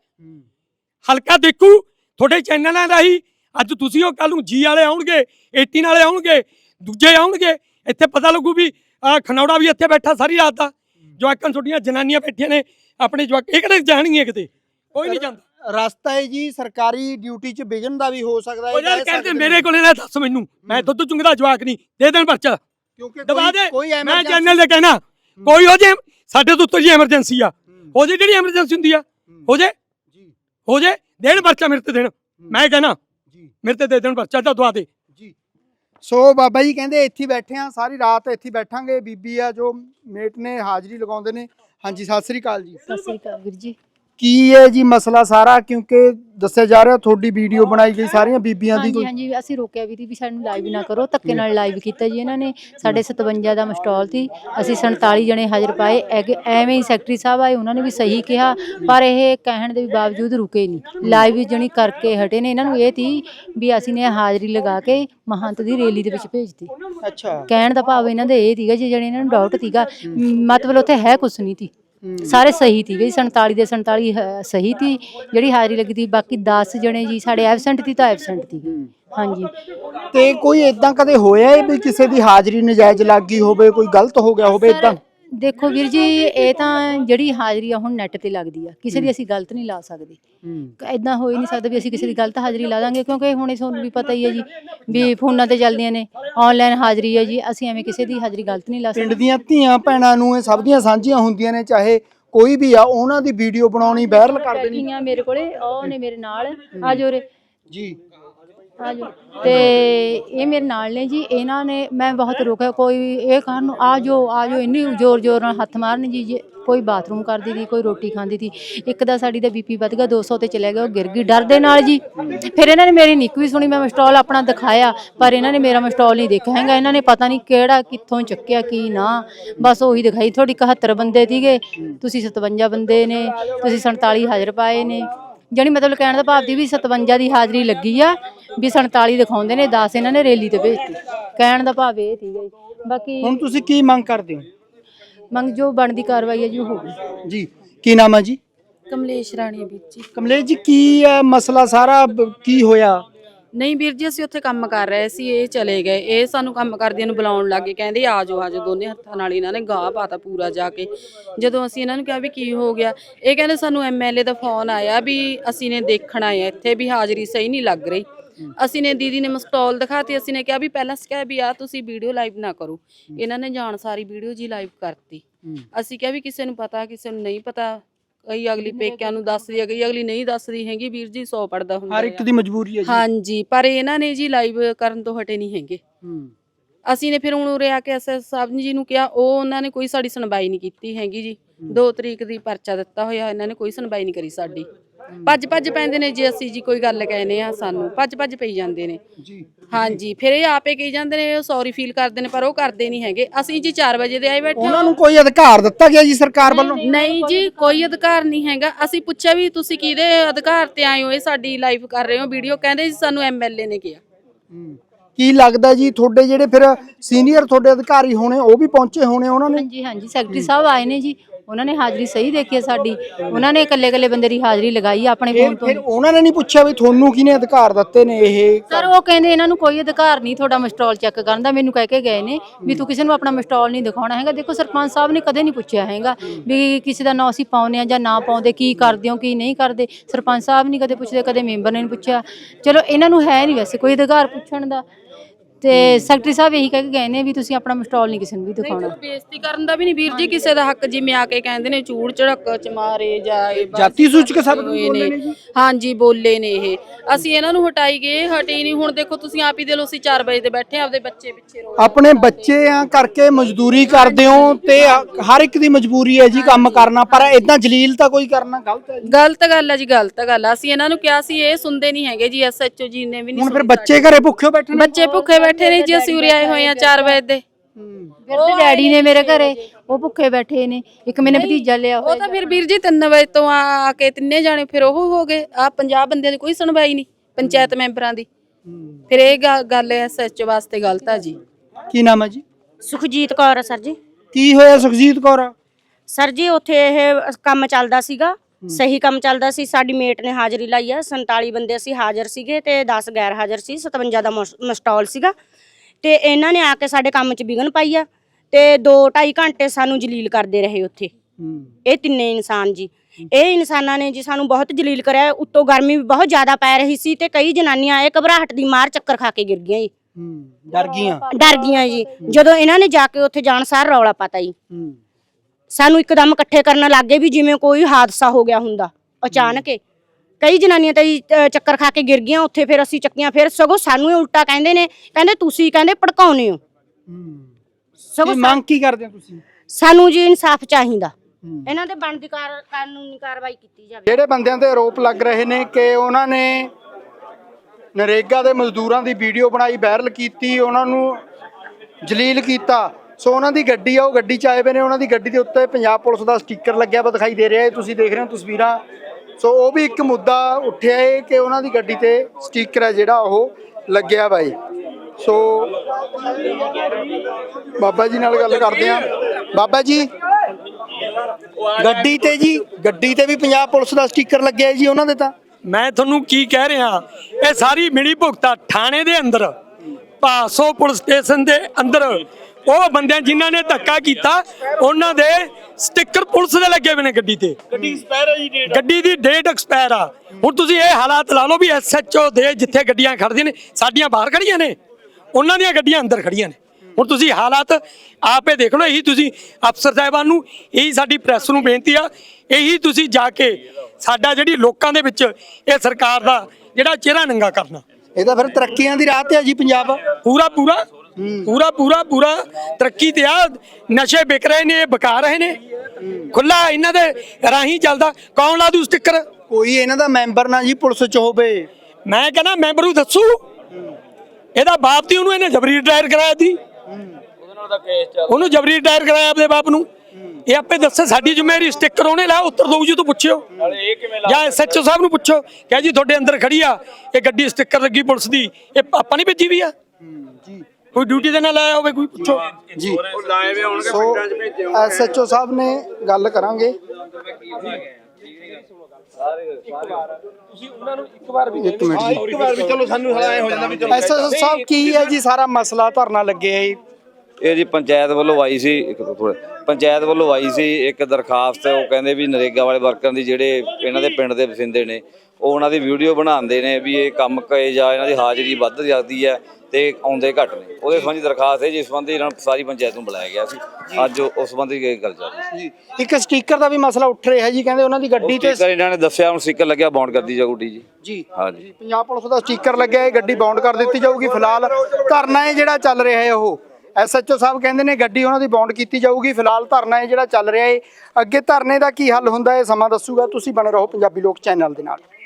ਹਲਕਾ ਦੇਖੂ ਤੁਹਾਡੇ ਚੈਨਲਾਂ ਰਾਹੀਂ। ਅੱਜ ਤੁਸੀਂ ਉਹ ਕੱਲ ਨੂੰ ਜੀ ਵਾਲੇ ਆਉਣਗੇ 18 ਵਾਲੇ ਆਉਣਗੇ ਦੂਜੇ ਆਉਣਗੇ। ਇੱਥੇ ਪਤਾ ਲੱਗੂ ਵੀ ਆ ਖਨੌੜਾ ਵੀ ਇੱਥੇ ਬੈਠਾ ਸਾਰੀ ਰਾਤ ਦਾ। ਜੋ ਆਕਣ ਤੁਹਾਡੀਆਂ ਜਨਾਨੀਆਂ ਬੈਠੀਆਂ ਨੇ। ਆਪਣੇ ਜਵਾਕ ਇਹ ਕਿਹੜੇ ਜਾਣਗੀਆਂ ਕਿਤੇ? ਕੋਈ ਨਹੀਂ ਜਾਂਦਾ। ਰਸਤਾ ਹੈ ਜੀ ਸਰਕਾਰੀ ਡਿਊਟੀ 'ਚ ਵਿਘਨ ਦਾ ਵੀ ਹੋ ਸਕਦਾ ਹੈ ਉਹ ਯਾਰ ਕਹਿ ਕਹਿੰਦੇ ਮੇਰੇ ਕੋਲੇ ਨਾ ਦੱਸ ਮੈਨੂੰ। ਮੈਂ ਦੁੱਧ ਚੁੰਗਦਾ ਜਵਾਕ ਨਹੀਂ। ਦੇ ਦੇਣ ਪਰਚਾ। ਕਿਉਂਕਿ ਦਬਾ ਕੋਈ ਦੇ। ਕੋਈ ਮੈਂ ਚੈਨਲ ਤੇ ਕਹਿਣਾ ਕੋਈ ਹੋ ਜੇ ਸਾਡੇ ਤੋਂ ਉੱਤੋਂ ਜੀ ਐਮਰਜੈਂਸੀ ਆ। ਹੋ। ਜੇ ਜਿਹੜੀ ਐਮਰਜੈਂਸੀ ਹੁੰਦੀ ਆ। ਹੋ। ਜੇ। ਜੀ। ਹੋ ਜੇ। ਦੇਣ ਪਰਚਾ ਮੇਰੇ ਤੇ ਦੇਣ। ਮੈਂ ਕਹਿਣਾ ਜੀ। ਮੇਰੇ ਤੇ ਦੇ ਦੇਣ ਪਰਚਾ ਤਾਂ ਦਵਾ ਦੇ। ਜੀ। ਸੋ ਬਾਬਾ ਜੀ ਕਹਿੰਦੇ ਇੱਥੇ ਬੈਠੇ ਆ ਸਾਰੀ ਰਾਤ ਇੱਥੇ ਬੈਠਾਂਗੇ। ਬੀਬੀ ਆ ਜੋ ਮੇਟ ਨੇ ਹਾਜ਼ਰੀ ਲਗਾਉਂਦੇ ਨੇ। ਹਾਂਜੀ ਸਤਿ ਸ੍ਰੀ ਅਕਾਲ ਜੀ। ਸਤਿ ਸ੍ਰੀ ਅਕਾਲ ਵੀਰ ਜੀ। ਕੀ ਹੈ ਜੀ ਮਸਲਾ ਸਾਰਾ? ਕਿਉਂਕਿ ਦੱਸਿਆ ਜਾ ਰਿਹਾ ਤੁਹਾਡੀ ਵੀਡੀਓ ਬਣਾਈ ਗਈ ਸਾਰੀਆਂ ਬੀਬੀਆਂ ਦੀ ਹਾਂਜੀ ਕੋਈ ਹਾਂਜੀ ਅਸੀਂ ਰੋਕਿਆ ਵੀ ਸੀ ਵੀ ਸਾਨੂੰ ਲਾਈਵ ਨਾ ਕਰੋ। ਧੱਕੇ ਨਾਲ ਲਾਈਵ ਕੀਤਾ ਜੀ ਇਹਨਾਂ ਨੇ। ਸਾਡੇ 57 ਦਾ ਮਸਟਾਲ ਸੀ। ਅਸੀਂ 47 ਜਣੇ ਹਾਜ਼ਰ ਪਾਏ। ਐਗ- ਐਵੇਂ ਹੀ ਸੈਕਟਰੀ ਸਾਹਿਬ ਆਏ ਉਹਨਾਂ ਨੇ ਵੀ ਸਹੀ ਕਿਹਾ ਪਰ ਇਹ ਕਹਿਣ ਦੇ ਵੀ ਬਾਵਜੂਦ ਰੁਕੇ ਨਹੀਂ। ਲਾਈਵ ਜਣੀ ਕਰਕੇ ਹਟੇ ਨੇ। ਇਹਨਾਂ ਨੂੰ ਇਹ ਸੀ ਵੀ ਅਸੀਂ ਨੇ ਹਾਜ਼ਰੀ ਲਗਾ ਕੇ ਮਹੰਤ ਦੀ ਰੈਲੀ ਦੇ ਵਿੱਚ ਭੇਜਤੀ ਅੱਛਾ। ਕਹਿਣ ਦਾ ਭਾਵ ਇਹਨਾਂ ਦੇ ਇਹ ਸੀਗਾ ਜੀ ਜਿਹੜੇ ਇਹਨਾਂ ਨੂੰ ਡਾਊਟ ਸੀਗਾ ਮਤਲਬ ਉੱਥੇ ਹੈ ਕੁਛ ਨਹੀਂ ਸੀ। ਸਾਰੇ ਸਹੀ ਸੀਗੇ ਜੀ 47 ਦੇ 47 ਹ- ਸਹੀ ਸੀ ਜਿਹੜੀ ਹਾਜ਼ਰੀ ਲੱਗੀ ਸੀ ਬਾਕੀ 10 ਜਣੇ ਜੀ ਸਾਡੇ ਐਬਸੈਂਟ ਸੀ ਤਾਂ ਐਬਸੈਂਟ ਸੀ ਹਾਂਜੀ। ਤੇ ਕੋਈ ਇਦਾਂ ਕਦੇ ਹੋਇਆ ਹੈ ਵੀ ਕਿਸੇ ਦੀ ਹਾਜ਼ਰੀ ਨਜਾਇਜ਼ ਲੱਗ ਗਈ ਹੋਵੇ ਕੋਈ ਗਲਤ ਹੋ ਗਿਆ ਹੋਵੇ ਇਦਾਂ ਦੇਖੋ ਵੀਰ ਜੀ ਇਹ ਤਾਂ ਜਿਹੜੀ ਹਾਜ਼ਰੀ ਆ ਹੁਣ ਨੈਟ ਤੇ ਲੱਗਦੀ ਆ। ਕਿਸੇ ਦੀ ਅਸੀਂ ਗਲਤ ਨਹੀਂ ਲਾ ਸਕਦੇ। ਇਦਾਂ ਹੋ ਹੀ ਨਹੀਂ ਸਕਦਾ ਵੀ ਅਸੀਂ ਕਿਸੇ ਦੀ ਗਲਤ ਹਾਜ਼ਰੀ ਲਾ ਦਾਂਗੇ ਕਿਉਂਕਿ ਹੁਣ ਇਹ ਤੁਹਾਨੂੰ ਵੀ ਪਤਾ ਹੀ ਹੈ ਜੀ ਵੀ ਫੋਨਾਂ ਤੇ ਚੱਲਦੀਆਂ ਨੇ ਆਨਲਾਈਨ ਹਾਜ਼ਰੀ ਹੈ ਜੀ ਅਸੀਂ ਐਵੇਂ ਕਿਸੇ ਦੀ ਹਾਜ਼ਰੀ ਗਲਤ ਨਹੀਂ ਲਾ ਪਿੰਡ ਸਕਦੇ ਦੀਆਂ ਧੀਆਂ ਭੈਣਾਂ ਨੂੰ ਇਹ ਸਭ ਦੀਆਂ ਸਾਂਝੀਆਂ ਹੁੰਦੀਆਂ ਨੇ ਚਾਹੇ ਕੋਈ ਵੀ ਆ ਉਹਨਾਂ ਦੀ ਵੀਡੀਓ ਬਣਾਉਣੀ ਵਾਇਰਲ ਕਰ ਦੇਣੀ। ਮੇਰੇ ਕੋਲੇ ਉਹ ਨੇ ਮੇਰੇ ਨਾਲ। ਆ ਜੋ ਰੇ। ਜੀ। ਤੇ ਇਹ ਮੇਰੇ ਨਾਲ ਨੇ ਜੀ, ਇਹਨਾਂ ਨੇ, ਮੈਂ ਬਹੁਤ ਰੋਕਿਆ, ਕੋਈ ਇਹ ਕਹਿਣ ਨੂੰ, ਆ ਜੋ ਇੰਨੀ ਜ਼ੋਰ ਜ਼ੋਰ ਨਾਲ ਹੱਥ ਮਾਰਨ ਜੀ, ਜੇ ਕੋਈ ਬਾਥਰੂਮ ਕਰਦੀ ਸੀ, ਕੋਈ ਰੋਟੀ ਖਾਂਦੀ ਸੀ, ਇੱਕ ਦਾ ਸਾਡੀ ਦਾ ਬੀਪੀ ਵੱਧ ਗਿਆ 200 ਤੇ ਚਲੇ ਗਿਆ ਉਹ ਗਿਰ ਗਈ ਡਰ ਦੇ ਨਾਲ ਜੀ। ਫਿਰ ਇਹਨਾਂ ਨੇ ਮੇਰੀ ਨਿੱਕ ਵੀ ਸੁਣੀ, ਮੈਂ ਮਸਟਾਲ ਆਪਣਾ ਦਿਖਾਇਆ, ਪਰ ਇਹਨਾਂ ਨੇ ਮੇਰਾ ਮਸਟੋਲ ਨਹੀਂ ਦੇਖਿਆ ਹੈਗਾ, ਇਹਨਾਂ ਨੇ ਪਤਾ ਨਹੀਂ ਕਿਹੜਾ, ਕਿੱਥੋਂ ਚੱਕਿਆ, ਕੀ ਨਾ, ਬਸ ਉਹੀ ਦਿਖਾਈ, ਤੁਹਾਡੀ 71 ਬੰਦੇ ਸੀਗੇ, ਤੁਸੀਂ 57 ਬੰਦੇ ਨੇ, ਤੁਸੀਂ 47 ਹਾਜ਼ਰ ਪਾਏ ਨੇ ਜਾਣੀ ਮਤਲਬ ਕਹਿਣ ਦਾ ਭਾਵ ਦੀ ਵੀ 57 ਦੀ ਹਾਜ਼ਰੀ ਲੱਗੀ ਆ ਵੀ 47 ਦਿਖਾਉਂਦੇ ਨੇ 10 ਇਹਨਾਂ ਨੇ ਰੈਲੀ ਤੇ ਭੇਜਤੀ। ਕਹਿਣ ਦਾ ਭਾਵ ਇਹ ਸੀਗਾ ਜੀ। ਬਾਕੀ ਹੁਣ ਤੁਸੀਂ ਕੀ ਮੰਗ ਕਰਦੇ ਹੋ? ਮੰਗ ਜੋ ਬਣਦੀ ਕਾਰਵਾਈ ਹੈ ਜੀ ਉਹ ਹੋਊਗੀ। ਜੀ ਕੀ ਨਾਮ ਹੈ ਜੀ? ਕਮਲੇਸ਼ ਰਾਣੀ ਵੀਰ ਜੀ। ਕਮਲੇਸ਼ ਜੀ ਕੀ ਹੈ ਮਸਲਾ ਸਾਰਾ ਬ- ਕੀ ਹੋਇਆ? ਨਹੀਂ ਵੀਰ ਜੀ ਅਸੀਂ ਉੱਥੇ ਕੰਮ ਕਰ ਰਹੇ ਸੀ ਇਹ ਚਲੇ ਗਏ। ਇਹ ਸਾਨੂੰ ਕੰਮ ਕਰਦਿਆਂ ਨੂੰ ਬੁਲਾਉਣ ਲੱਗੇ ਕਹਿੰਦੇ ਆ ਜਾਓ ਆ ਜਾਓ ਦੋਨੇ ਹੱਥਾਂ ਨਾਲ ਇਹਨਾਂ ਨੇ ਗਾਹ ਪਾਤਾ ਪੂਰਾ ਜਾ ਕੇ। ਜਦੋਂ ਅਸੀਂ ਇਹਨਾਂ ਨੂੰ ਕਿਹਾ ਵੀ ਕੀ ਹੋ ਗਿਆ ਇਹ ਕਹਿੰਦੇ ਸਾਨੂੰ ਐਮਐਲਏ ਦਾ ਫੋਨ ਆਇਆ ਵੀ ਅਸੀਂ ਨੇ ਦੇਖਣਾ ਹੈ ਇੱਥੇ ਵੀ ਹਾਜ਼ਰੀ ਸਹੀ ਨਹੀਂ ਲੱਗ ਰਹੀ। ਅਸੀਂ ਨੇ ਦੀਦੀ ਨੇ ਮਸਟਾਲ ਦਿਖਾਤੀ ਅਸੀਂ ਨੇ ਕਿਹਾ ਵੀ ਪਹਿਲਾਂ ਅਸੀਂ ਕਿਹਾ ਵੀ ਆ ਤੁਸੀਂ ਵੀਡੀਓ ਲਾਈਵ ਨਾ ਕਰੋ। ਇਹਨਾਂ ਨੇ ਜਾਣ ਸਾਰੀ ਵੀਡੀਓ ਜੀ ਲਾਈਵ ਕਰਤੀ। ਅਸੀਂ ਕਿਹਾ ਵੀ ਕਿਸੇ ਨੂੰ ਪਤਾ ਕਿਸੇ ਨੂੰ ਨਹੀਂ ਪਤਾ ਕਈ ਅਗਲੀ ਪੇਕਿਆਂ ਨੂੰ ਦੱਸਦੀ ਹੈ ਕਈ ਅਗਲੀ ਨਹੀਂ ਦੱਸਦੀ ਹੈਗੀ ਵੀਰ ਜੀ ਸੌ ਪੜਦਾ ਹੁੰਦਾ ਹਰ ਇੱਕ। ਦੀ ਮਜਬੂਰੀ ਹੈ ਜੀ ਹਾਂਜੀ ਪਰ ਇਹਨਾਂ ਨੇ ਜੀ ਲਾਈਵ ਕਰਨ ਤੋਂ ਹਟੇ ਨਹੀਂ ਹੈਗੇ। ਹੂੰ। ਅਸੀਂ ਨੇ ਫਿਰ ਹੁਣ ਉਰੇ ਆ ਕੇ ਐਸਐਸ ਸਾਹਿਬ ਜੀ ਨੂੰ ਕਿਹਾ ਉਹ ਉਹਨਾਂ ਨੇ ਕੋਈ ਸਾਡੀ ਸੁਣਵਾਈ ਨਹੀਂ ਕੀਤੀ ਹੈਗੀ ਜੀ। 2 ਤਰੀਕ ਦੀ ਪਰਚਾ ਦਿੱਤਾ ਹੋਇਆ ਇਹਨਾਂ ਨੇ ਕੋਈ ਸੁਣਵਾਈ ਨਹੀਂ ਕਰੀ ਸਾਡੀ। ਭੱਜ ਭੱਜ ਪੈਂਦੇ ਨੇ ਜੇ ਅਸੀਂ ਜੀ ਕੋਈ ਗੱਲ ਕਹਿੰਦੇ ਆ ਸਾਨੂੰ ਭੱਜ ਭੱਜ ਪਈ ਜਾਂਦੇ ਨੇ। ਜੀ। ਹਾਂਜੀ ਫਿਰ ਇਹ ਆਪੇ ਕਹੀ ਜਾਂਦੇ ਨੇ ਸੌਰੀ ਫੀਲ ਕਰਦੇ ਨੇ ਪਰ ਉਹ ਕਰਦੇ ਨਹੀਂ ਹੈਗੇ। ਅਸੀਂ ਜੀ 4 ਵਜੇ ਦੇ ਆਏ ਬੈਠੇ ਹਾਂ। ਉਹਨਾਂ ਨੂੰ ਕੋਈ ਅਧਿਕਾਰ ਦਿੱਤਾ ਗਿਆ ਜੀ ਸਰਕਾਰ ਵੱਲੋਂ? ਨਹੀਂ ਜੀ ਕੋਈ ਅਧਿਕਾਰ ਨਹੀਂ ਹੈਗਾ। ਅਸੀਂ ਪੁੱਛਿਆ ਵੀ ਤੁਸੀਂ ਕਿਹਦੇ ਅਧਿਕਾਰ ਤੇ ਆਏ ਹੋ ਇਹ ਸਾਡੀ ਲਾਈਵ ਕਰ ਰਹੇ ਹੋ ਵੀਡੀਓ ਕਹਿੰਦੇ ਜੀ ਸਾਨੂੰ ਐਮਐਲਏ ਨੇ ਕਿਹਾ। ਕੀ ਲੱਗਦਾ ਜੀ ਤੁਹਾਡੇ ਜਿਹੜੇ ਫਿਰ ਸੀਨੀਅਰ ਤੁਹਾਡੇ ਅਧਿਕਾਰੀ ਹੋਣੇ ਉਹ ਵੀ ਪਹੁੰਚੇ ਹੋਣੇ ਉਹਨਾਂ ਨੇ? ਹਾਂਜੀ ਹਾਂਜੀ ਸੈਕਟਰੀ ਸਾਹਿਬ ਆਏ ਨੇ ਜੀ। ਉਹਨਾਂ ਨੇ ਹਾਜ਼ਰੀ ਸਹੀ ਦੇਖੀ ਹੈ ਸਾਡੀ। ਉਹਨਾਂ ਨੇ ਇਕੱਲੇ ਇਕੱਲੇ ਬੰਦੇ ਦੀ ਹਾਜ਼ਰੀ ਲਗਾਈ ਆ ਆਪਣੇ ਫੋਨ ਤੋਂ। ਫਿਰ ਉਹਨਾਂ ਨੇ ਨਹੀਂ ਪੁੱਛਿਆ ਵੀ ਤੁਹਾਨੂੰ ਕਿਹਨੇ ਅਧਿਕਾਰ ਦਿੱਤੇ ਨੇ ਇਹ? ਸਰ ਉਹ ਕਹਿੰਦੇ ਇਹਨਾਂ ਨੂੰ ਕੋਈ ਅਧਿਕਾਰ ਨਹੀਂ ਤੁਹਾਡਾ ਮਸਟਾਲ ਚੈੱਕ ਕਰਨ ਦਾ। ਮੈਨੂੰ ਕਹਿ ਕੇ ਗਏ ਨੇ ਵੀ ਤੂੰ ਕਿਸੇ ਨੂੰ ਆਪਣਾ ਮਸਟਾਲ ਨਹੀਂ ਦਿਖਾਉਣਾ ਹੈਗਾ। ਦੇਖੋ ਸਰਪੰਚ ਸਾਹਿਬ ਨੇ ਕਦੇ ਨਹੀਂ ਪੁੱਛਿਆ ਹੈਗਾ ਵੀ ਕਿਸੇ ਦਾ ਨਾਂ ਅਸੀਂ ਪਾਉਂਦੇ ਆ ਜਾਂ ਨਾ ਪਾਉਂਦੇ ਕੀ ਕਰਦੇ ਹੋ ਕੀ ਨਹੀਂ ਕਰਦੇ। ਸਰਪੰਚ ਸਾਹਿਬ ਨਹੀਂ ਕਦੇ ਪੁੱਛਦੇ ਕਦੇ ਮੈਂਬਰ ਨੇ ਨਹੀਂ ਪੁੱਛਿਆ। ਚਲੋ ਇਹਨਾਂ ਨੂੰ ਹੈ ਨਹੀਂ ਵੈਸੇ ਕੋਈ ਅਧਿਕਾਰ ਪੁੱਛਣ ਦਾ। ਤੇ ਸੈਕਟਰੀ ਸਾਹਿਬ ਇਹੀ ਕਹਿ ਕੇ ਗਏ ਨੇ ਵੀ ਤੁਸੀਂ ਆਪਣਾ ਮਸਟਾਲ ਨਹੀਂ ਕਿਸੇ ਨੂੰ ਵੀ ਦਿਖਾਉਣਾ। ਬੇਇੱਜ਼ਤੀ ਕਰਨ ਦਾ ਵੀ ਨਹੀਂ ਵੀਰ ਜੀ ਕਿਸੇ ਦਾ ਹੱਕ ਜਿਵੇਂ ਆ ਕੇ ਕਹਿੰਦੇ ਨੇ ਚੂੜ ਝੜਕ ਚ ਮਾਰੇ ਜਾਏ ਜਾਤੀ ਸੂਚਕ ਸ਼ਬਦ ਹੋਏ ਬੋਲੇ ਨੇ। ਜੀ। ਹਾਂਜੀ ਬੋਲੇ ਨੇ ਇਹ। ਅਸੀਂ ਇਹਨਾਂ ਨੂੰ ਹਟਾਈ ਗਏ ਹਟੇ ਨਹੀਂ। ਹੁਣ ਦੇਖੋ ਤੁਸੀਂ ਆਪ ਹੀ ਦੇ ਲੋ ਅਸੀਂ 4 ਵਜੇ ਦੇ ਬੈਠੇ ਆਂ, ਆਪਦੇ ਬੱਚੇ ਪਿੱਛੇ ਰੋ ਆਪਣੇ ਬੱਚੇ ਆ ਕਰਕੇ ਮਜ਼ਦੂਰੀ ਕਰਦੇ ਹੋ ਤੇ ਹਰ ਇੱਕ ਦੀ ਮਜਬੂਰੀ ਹੈ ਜੀ ਕੰਮ ਕਰਨਾ ਪਰ ਇਦਾਂ ਜਲੀਲ ਤਾਂ ਕੋਈ ਕਰਨਾ ਗਲਤ ਹੈ ਜੀ। ਗਲਤ ਗੱਲ ਹੈ ਜੀ ਗਲਤ ਗੱਲ। ਆ ਅਸੀਂ ਇਹਨਾਂ ਨੂੰ ਕਿਹਾ ਸੀ ਇਹ ਸੁਣਦੇ ਨਹੀਂ ਹੈਗੇ ਜੀ ਐਸਐਚਓ ਜੀ ਨੇ ਵੀ ਨਹੀਂ ਹੁਣ ਫਿਰ ਬੱਚੇ ਘਰੇ ਭੁੱਖੇ ਬੈਠੇ ਨੇ। ਬੱਚੇ ਭੁੱਖੇ ਬੈਠੇ ਨੇ ਜੀ ਅਸੀਂ ਉਰੇ ਆਏ ਹੋਏ ਆ 4 ਵਜੇ ਦੇ। ਫਿਰ ਤੇ ਡੈਡੀ ਨੇ ਮੇਰੇ ਘਰੇ ਉਹ ਭੁੱਖੇ ਬੈਠੇ ਨੇ ਇੱਕ ਮੈਨੇ ਭਤੀਜਾ ਲਿਆ ਉਹ ਤਾਂ ਫਿਰ ਵੀਰ ਜੀ 3 ਵਜੇ ਤੋਂ ਆ ਆ ਕੇ ਤਿੰਨੇ ਜਾਣੇ ਫਿਰ ਉਹ ਹੋ ਗਏ। ਆ 50 ਬੰਦਿਆਂ ਦੀ ਕੋਈ ਸੁਣਵਾਈ ਨਹੀਂ ਪੰਚਾਇਤ ਮੈਂਬਰਾਂ ਦੀ। ਫਿਰ ਇਹ ਗ- ਗੱਲ ਐਸਐਚਓ ਵਾਸਤੇ ਗਲਤ ਆ ਜੀ। ਕੀ ਨਾਮ ਹੈ ਜੀ? ਸੁਖਜੀਤ ਕੌਰ ਆ ਸਰ ਜੀ। ਕੀ ਹੋਇਆ ਸੁਖਜੀਤ ਕੌਰ? ਸਰ ਜੀ ਉੱਥੇ ਇਹ ਕੰਮ ਚੱਲਦਾ ਸੀਗਾ। ਸਹੀ ਕੰਮ ਚੱਲਦਾ ਸੀ ਸਾਡੀ ਮੇਟ ਨੇ ਹਾਜ਼ਰੀ ਲਾਈ ਆ 47 ਬੰਦੇ ਅਸੀਂ ਹਾਜ਼ਰ ਸੀਗੇ ਤੇ 10 ਗੈਰ ਹਾਜ਼ਰ ਸੀ 57 ਦਾ ਮਸ- ਮਸਟਾਲ ਸੀਗਾ। ਤੇ ਇਹਨਾਂ ਨੇ ਆ ਕੇ ਸਾਡੇ ਕੰਮ 'ਚ ਵਿਘਨ ਪਾਈ ਆ ਤੇ 2 2.5 ਘੰਟੇ ਸਾਨੂੰ ਜਲੀਲ ਕਰਦੇ ਰਹੇ ਉੱਥੇ। ਇਹ ਤਿੰਨੇ ਇਨਸਾਨ ਜੀ। ਇਹ ਇਨਸਾਨਾਂ ਨੇ ਜੀ ਸਾਨੂੰ ਬਹੁਤ ਜਲੀਲ ਕਰਿਆ ਉੱਤੋਂ ਗਰਮੀ ਵੀ ਬਹੁਤ ਜ਼ਿਆਦਾ ਪੈ ਰਹੀ ਸੀ ਤੇ ਕਈ ਜਨਾਨੀਆਂ ਇਹ ਘਬਰਾਹਟ ਦੀ ਮਾਰ ਚੱਕਰ ਖਾ ਕੇ ਗਿਰ ਗਈਆਂ ਜੀ। ਡਰ ਗਈਆਂ। ਡਰ ਗਈਆਂ ਜੀ। ਜਦੋਂ ਇਹਨਾਂ ਨੇ ਜਾ ਕੇ ਉੱਥੇ ਜਾਣ ਸਾਰ ਰੌਲਾ ਪਤਾ ਜੀ। ਸਾਨੂੰ ਇੱਕਦਮ ਇਕੱਠੇ ਕਰਨ ਲੱਗੇ ਵੀ ਜਿਵੇਂ ਕੋਈ ਹਾਦਸਾ ਹੋ ਗਿਆ ਹੁੰਦਾ ਅਚਾਨਕ ਹੀ ਕਈ ਜਨਾਨੀਆਂ ਤਾਂ ਜੀ, ਅਹ, ਚੱਕਰ ਖਾ ਕੇ ਗਿਰ ਗਈਆਂ ਉੱਥੇ ਫਿਰ ਅਸੀਂ ਚੱਕੀਆਂ ਫਿਰ ਸਗੋਂ ਸਾਨੂੰ ਹੀ ਉਲਟਾ ਕਹਿੰਦੇ ਨੇ ਕਹਿੰਦੇ ਤੁਸੀਂ ਕਹਿੰਦੇ ਭੜਕਾਉਨੇ ਹੋ। ਹੂੰ। ਸਗੋਂ ਕੀ ਮੰਗ ਕੀ ਕਰਦੇ ਹੋ ਤੁਸੀਂ? ਸਾਨੂੰ ਜੀ ਇਨਸਾਫ ਚਾਹੀਦਾ। ਇਹਨਾਂ ਤੇ ਬਣਦੀ ਕਾਰ- ਕਾਨੂੰਨੀ ਕਾਰਵਾਈ ਕੀਤੀ ਜਾਵੇ। ਜਿਹੜੇ ਬੰਦਿਆਂ ਤੇ ਆਰੋਪ ਲੱਗ ਰਹੇ ਨੇ ਕਿ ਉਹਨਾਂ ਨੇ ਨਰੇਗਾ ਦੇ ਮਜ਼ਦੂਰਾਂ ਦੀ ਵੀਡੀਓ ਬਣਾਈ ਵਾਇਰਲ ਕੀਤੀ ਉਹਨਾਂ ਨੂੰ ਜਲੀਲ ਕੀਤਾ ਸੋ ਉਹਨਾਂ ਦੀ ਗੱਡੀ ਆ, ਉਹ ਗੱਡੀ ਚ ਆਏ ਹੋਏ ਨੇ, ਉਹਨਾਂ ਦੀ ਗੱਡੀ ਦੇ ਉੱਤੇ ਪੰਜਾਬ ਪੁਲਿਸ ਦਾ ਸਟicker ਲੱਗਿਆ ਵਾ ਦਿਖਾਈ ਦੇ ਰਿਹਾ ਹੈ। ਤੁਸੀਂ ਦੇਖ ਰਹੇ ਹੋ ਤਸਵੀਰਾਂ। ਸੋ ਉਹ ਵੀ ਇੱਕ ਮੁੱਦਾ ਉੱਠਿਆ ਹੈ ਕਿ ਉਹਨਾਂ ਦੀ ਗੱਡੀ ਤੇ ਸਟicker ਹੈ ਜਿਹੜਾ ਉਹ ਲੱਗਿਆ ਵਾ ਜੀ ਸੋ ਬਾਬਾ ਜੀ ਨਾਲ ਗੱਲ ਕਰਦੇ ਆ ਬਾਬਾ ਜੀ, ਗੱਡੀ ਤੇ ਜੀ, ਗੱਡੀ ਤੇ ਵੀ ਪੰਜਾਬ ਪੁਲਿਸ ਦਾ ਸਟicker ਲੱਗਿਆ ਹੈ ਜੀ ਉਹਨਾਂ ਦੇ ਤਾਂ। ਮੈਂ ਤੁਹਾਨੂੰ ਕੀ ਕਹਿ ਰਿਹਾ, ਇਹ ਸਾਰੀ ਮਿਲੀ ਭੁਗਤਾ ਥਾਣੇ ਦੇ ਅੰਦਰ ਪਾਸੋ ਪੁਲਿਸ ਸਟੇਸ਼ਨ ਦੇ ਅੰਦਰ ਉਹ ਬੰਦਿਆਂ ਜਿਨ੍ਹਾਂ ਨੇ ਧੱਕਾ ਕੀਤਾ ਉਹਨਾਂ ਦੇ ਸਟicker ਪੁਲਿਸ ਦੇ ਲੱਗੇ ਹੋਏ ਨੇ ਗੱਡੀ ਤੇ। ਗੱਡੀ ਐਕਸਪਾਇਰ ਹੈ ਜੀ ਡੇਟ ਗੱਡੀ ਦੀ ਡੇਟ ਐਕਸਪਾਇਰ ਆ। ਹੁਣ ਤੁਸੀਂ ਇਹ ਹਾਲਾਤ ਲਾ ਲਓ ਵੀ ਐਸਐਚਓ ਦੇ ਜਿੱਥੇ ਗੱਡੀਆਂ ਖੜਦੀਆਂ ਨੇ ਸਾਡੀਆਂ ਬਾਹਰ ਖੜੀਆਂ ਨੇ। ਉਹਨਾਂ ਦੀਆਂ ਗੱਡੀਆਂ ਅੰਦਰ ਖੜੀਆਂ ਨੇ। ਹੁਣ ਤੁਸੀਂ ਹਾਲਾਤ ਆਪੇ ਦੇਖ ਲਓ ਇਹੀ ਤੁਸੀਂ ਅਫਸਰ ਸਾਹਿਬਾਨ ਨੂੰ ਇਹੀ ਸਾਡੀ ਪ੍ਰੈਸ ਨੂੰ ਬੇਨਤੀ ਆ ਇਹੀ ਤੁਸੀਂ ਜਾ ਕੇ ਸਾਡਾ ਜਿਹੜੀ ਲੋਕਾਂ ਦੇ ਵਿੱਚ ਇਹ ਸਰਕਾਰ ਦਾ ਜਿਹੜਾ ਚਿਹਰਾ ਨੰਗਾ ਕਰਨਾ। ਇਹ ਤਾਂ ਫਿਰ ਤਰੱਕੀਆਂ ਦੀ ਰਾਹ ਤੇ ਆ ਜੀ ਪੰਜਾਬ। ਪੂਰਾ ਪੂਰਾ। ਪੂਰਾ ਪੂਰਾ ਪੂਰਾ ਤਰੱਕੀ ਤੇ ਆ। ਨਸ਼ੇ ਵਿਕ ਰਹੇ ਨੇ ਇਹ ਵਿਕਾ ਰਹੇ ਨੇ। ਖੁੱਲਾ ਇਹਨਾਂ ਦੇ ਰਾਹੀਂ ਚੱਲਦਾ। ਕੌਣ ਲਾ ਦੂ ਸਟicker ਕੋਈ ਇਹਨਾਂ ਦਾ ਮੈਂਬਰ ਨਾ ਜੀ ਪੁਲਿਸ ਚ ਹੋਵੇ। ਮੈਂ ਕਹਿੰਦਾ ਮੈਂਬਰ ਨੂੰ ਦੱਸੂ। ਇਹਦਾ ਬਾਪ ਦੀ ਉਹਨੂੰ ਇਹਨੇ ਜਬਰੀ ਰਿਟਾਇਰ ਕਰਾਇਆ ਸੀ ਉਹਨੂੰ ਜਬਰੀ ਰਿਟਾਇਰ ਕਰਾਇਆ ਆਪਣੇ ਬਾਪ ਨੂੰ। ਇਹ ਆਪੇ ਦੱਸੇ ਸਾਡੀ ਜ਼ਿੰਮੇਵਾਰੀ ਸਟicker ਉਹਨੇ ਲਾਇਆ ਉੱਤਰ ਦਊ ਜੀ ਤੂੰ ਪੁੱਛਿਓ। ਜਾਂ ਐਸਐਚਓ ਸਾਹਿਬ ਨੂੰ ਪੁੱਛੋ। ਕਹੇ ਜੀ ਤੁਹਾਡੇ ਅੰਦਰ ਖੜੀ ਆ। ਇਹ ਗੱਡੀ ਸਟicker ਲੱਗੀ ਪੁਲਿਸ ਦੀ। ਇਹ ਆਪਾਂ ਨਹੀਂ ਭੇਜੀ ਵੀ ਆ। ਜੀ। ਕੋਈ ਡਿਊਟੀ ਦੇ ਨਾਲ ਆਇਆ ਹੋਵੇ ਕੋਈ ਪੁੱਛੋ। ਜੀ। ਸੋ ਐਸਐਚਓ ਸਾਹਿਬ ਨੇ ਗੱਲ ਕਰਾਂਗੇ। ਇੱਕ ਮਿੰਟ ਜੀ। ਇੱਕ ਵਾਰ ਵੀ ਚਲੋ ਸਾਨੂੰ ਐ ਹੋ ਜਾਂਦਾ ਵੀ ਐਸਐਚਓ ਸਾਹਿਬ ਕੀ ਹੈ ਜੀ ਸਾਰਾ ਮਸਲਾ ਧਰਨਾ ਲੱਗੇ ਹੈ ਇਹ ਜੀ ਪੰਚਾਇਤ ਵੱਲੋਂ ਆਈ ਸੀ ਇੱਕ ਥੋੜਾ ਪੰਚਾਇਤ ਵੱਲੋਂ ਆਈ ਸੀ ਇੱਕ ਦਰਖਾਸਤ ਉਹ ਕਹਿੰਦੇ ਵੀ ਨਰੇਗਾ ਵਾਲੇ ਵਰਕਰਾਂ ਦੀ ਜਿਹੜੇ ਇਹਨਾਂ ਦੇ ਪਿੰਡ ਦੇ ਵਸਿੰਦੇ ਨੇ ਉਹ ਉਹਨਾਂ ਦੀ ਵੀਡੀਓ ਬਣਾਉਂਦੇ ਨੇ ਵੀ ਇਹ ਕੰਮ ਕਰੇ ਜਾਂ ਇਹਨਾਂ ਦੀ ਹਾਜ਼ਰੀ ਵੱਧ ਜਾਂਦੀ ਹੈ ਤੇ ਆਉਂਦੇ ਘੱਟ ਨੇ। ਉਹਦੇ ਸੰਬੰਧੀ ਦਰਖਾਸਤ ਹੈ ਜਿਸ ਸੰਬੰਧੀ ਇਹਨਾਂ ਨੂੰ ਸਾਰੀ ਪੰਚਾਇਤ ਨੂੰ ਬੁਲਾਇਆ ਗਿਆ ਸੀ। ਅੱਜ ਉਸ ਸੰਬੰਧੀ ਇਹ ਗੱਲ ਚੱਲ ਰਹੀ ਜੀ ਇੱਕ ਸਟicker ਦਾ ਵੀ ਮਸਲਾ ਉੱਠ ਰਿਹਾ ਜੀ ਕਹਿੰਦੇ ਉਹਨਾਂ ਦੀ ਗੱਡੀ ਤੇ ਸਟicker ਇਹਨਾਂ ਨੇ ਦੱਸਿਆ ਹੁਣ ਸਿੱਕਰ ਲੱਗਿਆ ਬੌਂਡ ਕਰਦੀ ਜਾਊਗੀ ਜੀ। ਜੀ। ਹਾਂਜੀ। ਪੰਜਾਬ ਪੁਲਿਸ ਦਾ ਸਟicker ਲੱਗਿਆ ਹੈ ਗੱਡੀ ਬਾਉਂਡ ਕਰ ਦਿੱਤੀ ਜਾਊਗੀ। ਫਿਲਹਾਲ ਧਰਨਾ ਹੈ ਜਿਹੜਾ ਚੱਲ ਰਿਹਾ ਹੈ ਉਹ। ਐਸਐਚਓ ਸਾਹਿਬ ਕਹਿੰਦੇ ਨੇ ਗੱਡੀ ਉਹਨਾਂ ਦੀ ਬਾਉਂਡ ਕੀਤੀ ਜਾਊਗੀ। ਫਿਲਹਾਲ ਧਰਨਾ ਹੈ ਜਿਹੜਾ ਚੱਲ ਰਿਹਾ ਹੈ ਅੱਗੇ ਧਰਨੇ ਦਾ ਕੀ ਹੱਲ ਹੁੰਦਾ ਹੈ ਸਮਾਂ ਦੱਸੂਗਾ। ਤੁਸੀਂ ਬਣੇ ਰਹੋ ਪੰਜਾਬੀ ਲੋਕ ਚੈਨਲ ਦੇ ਨਾਲ।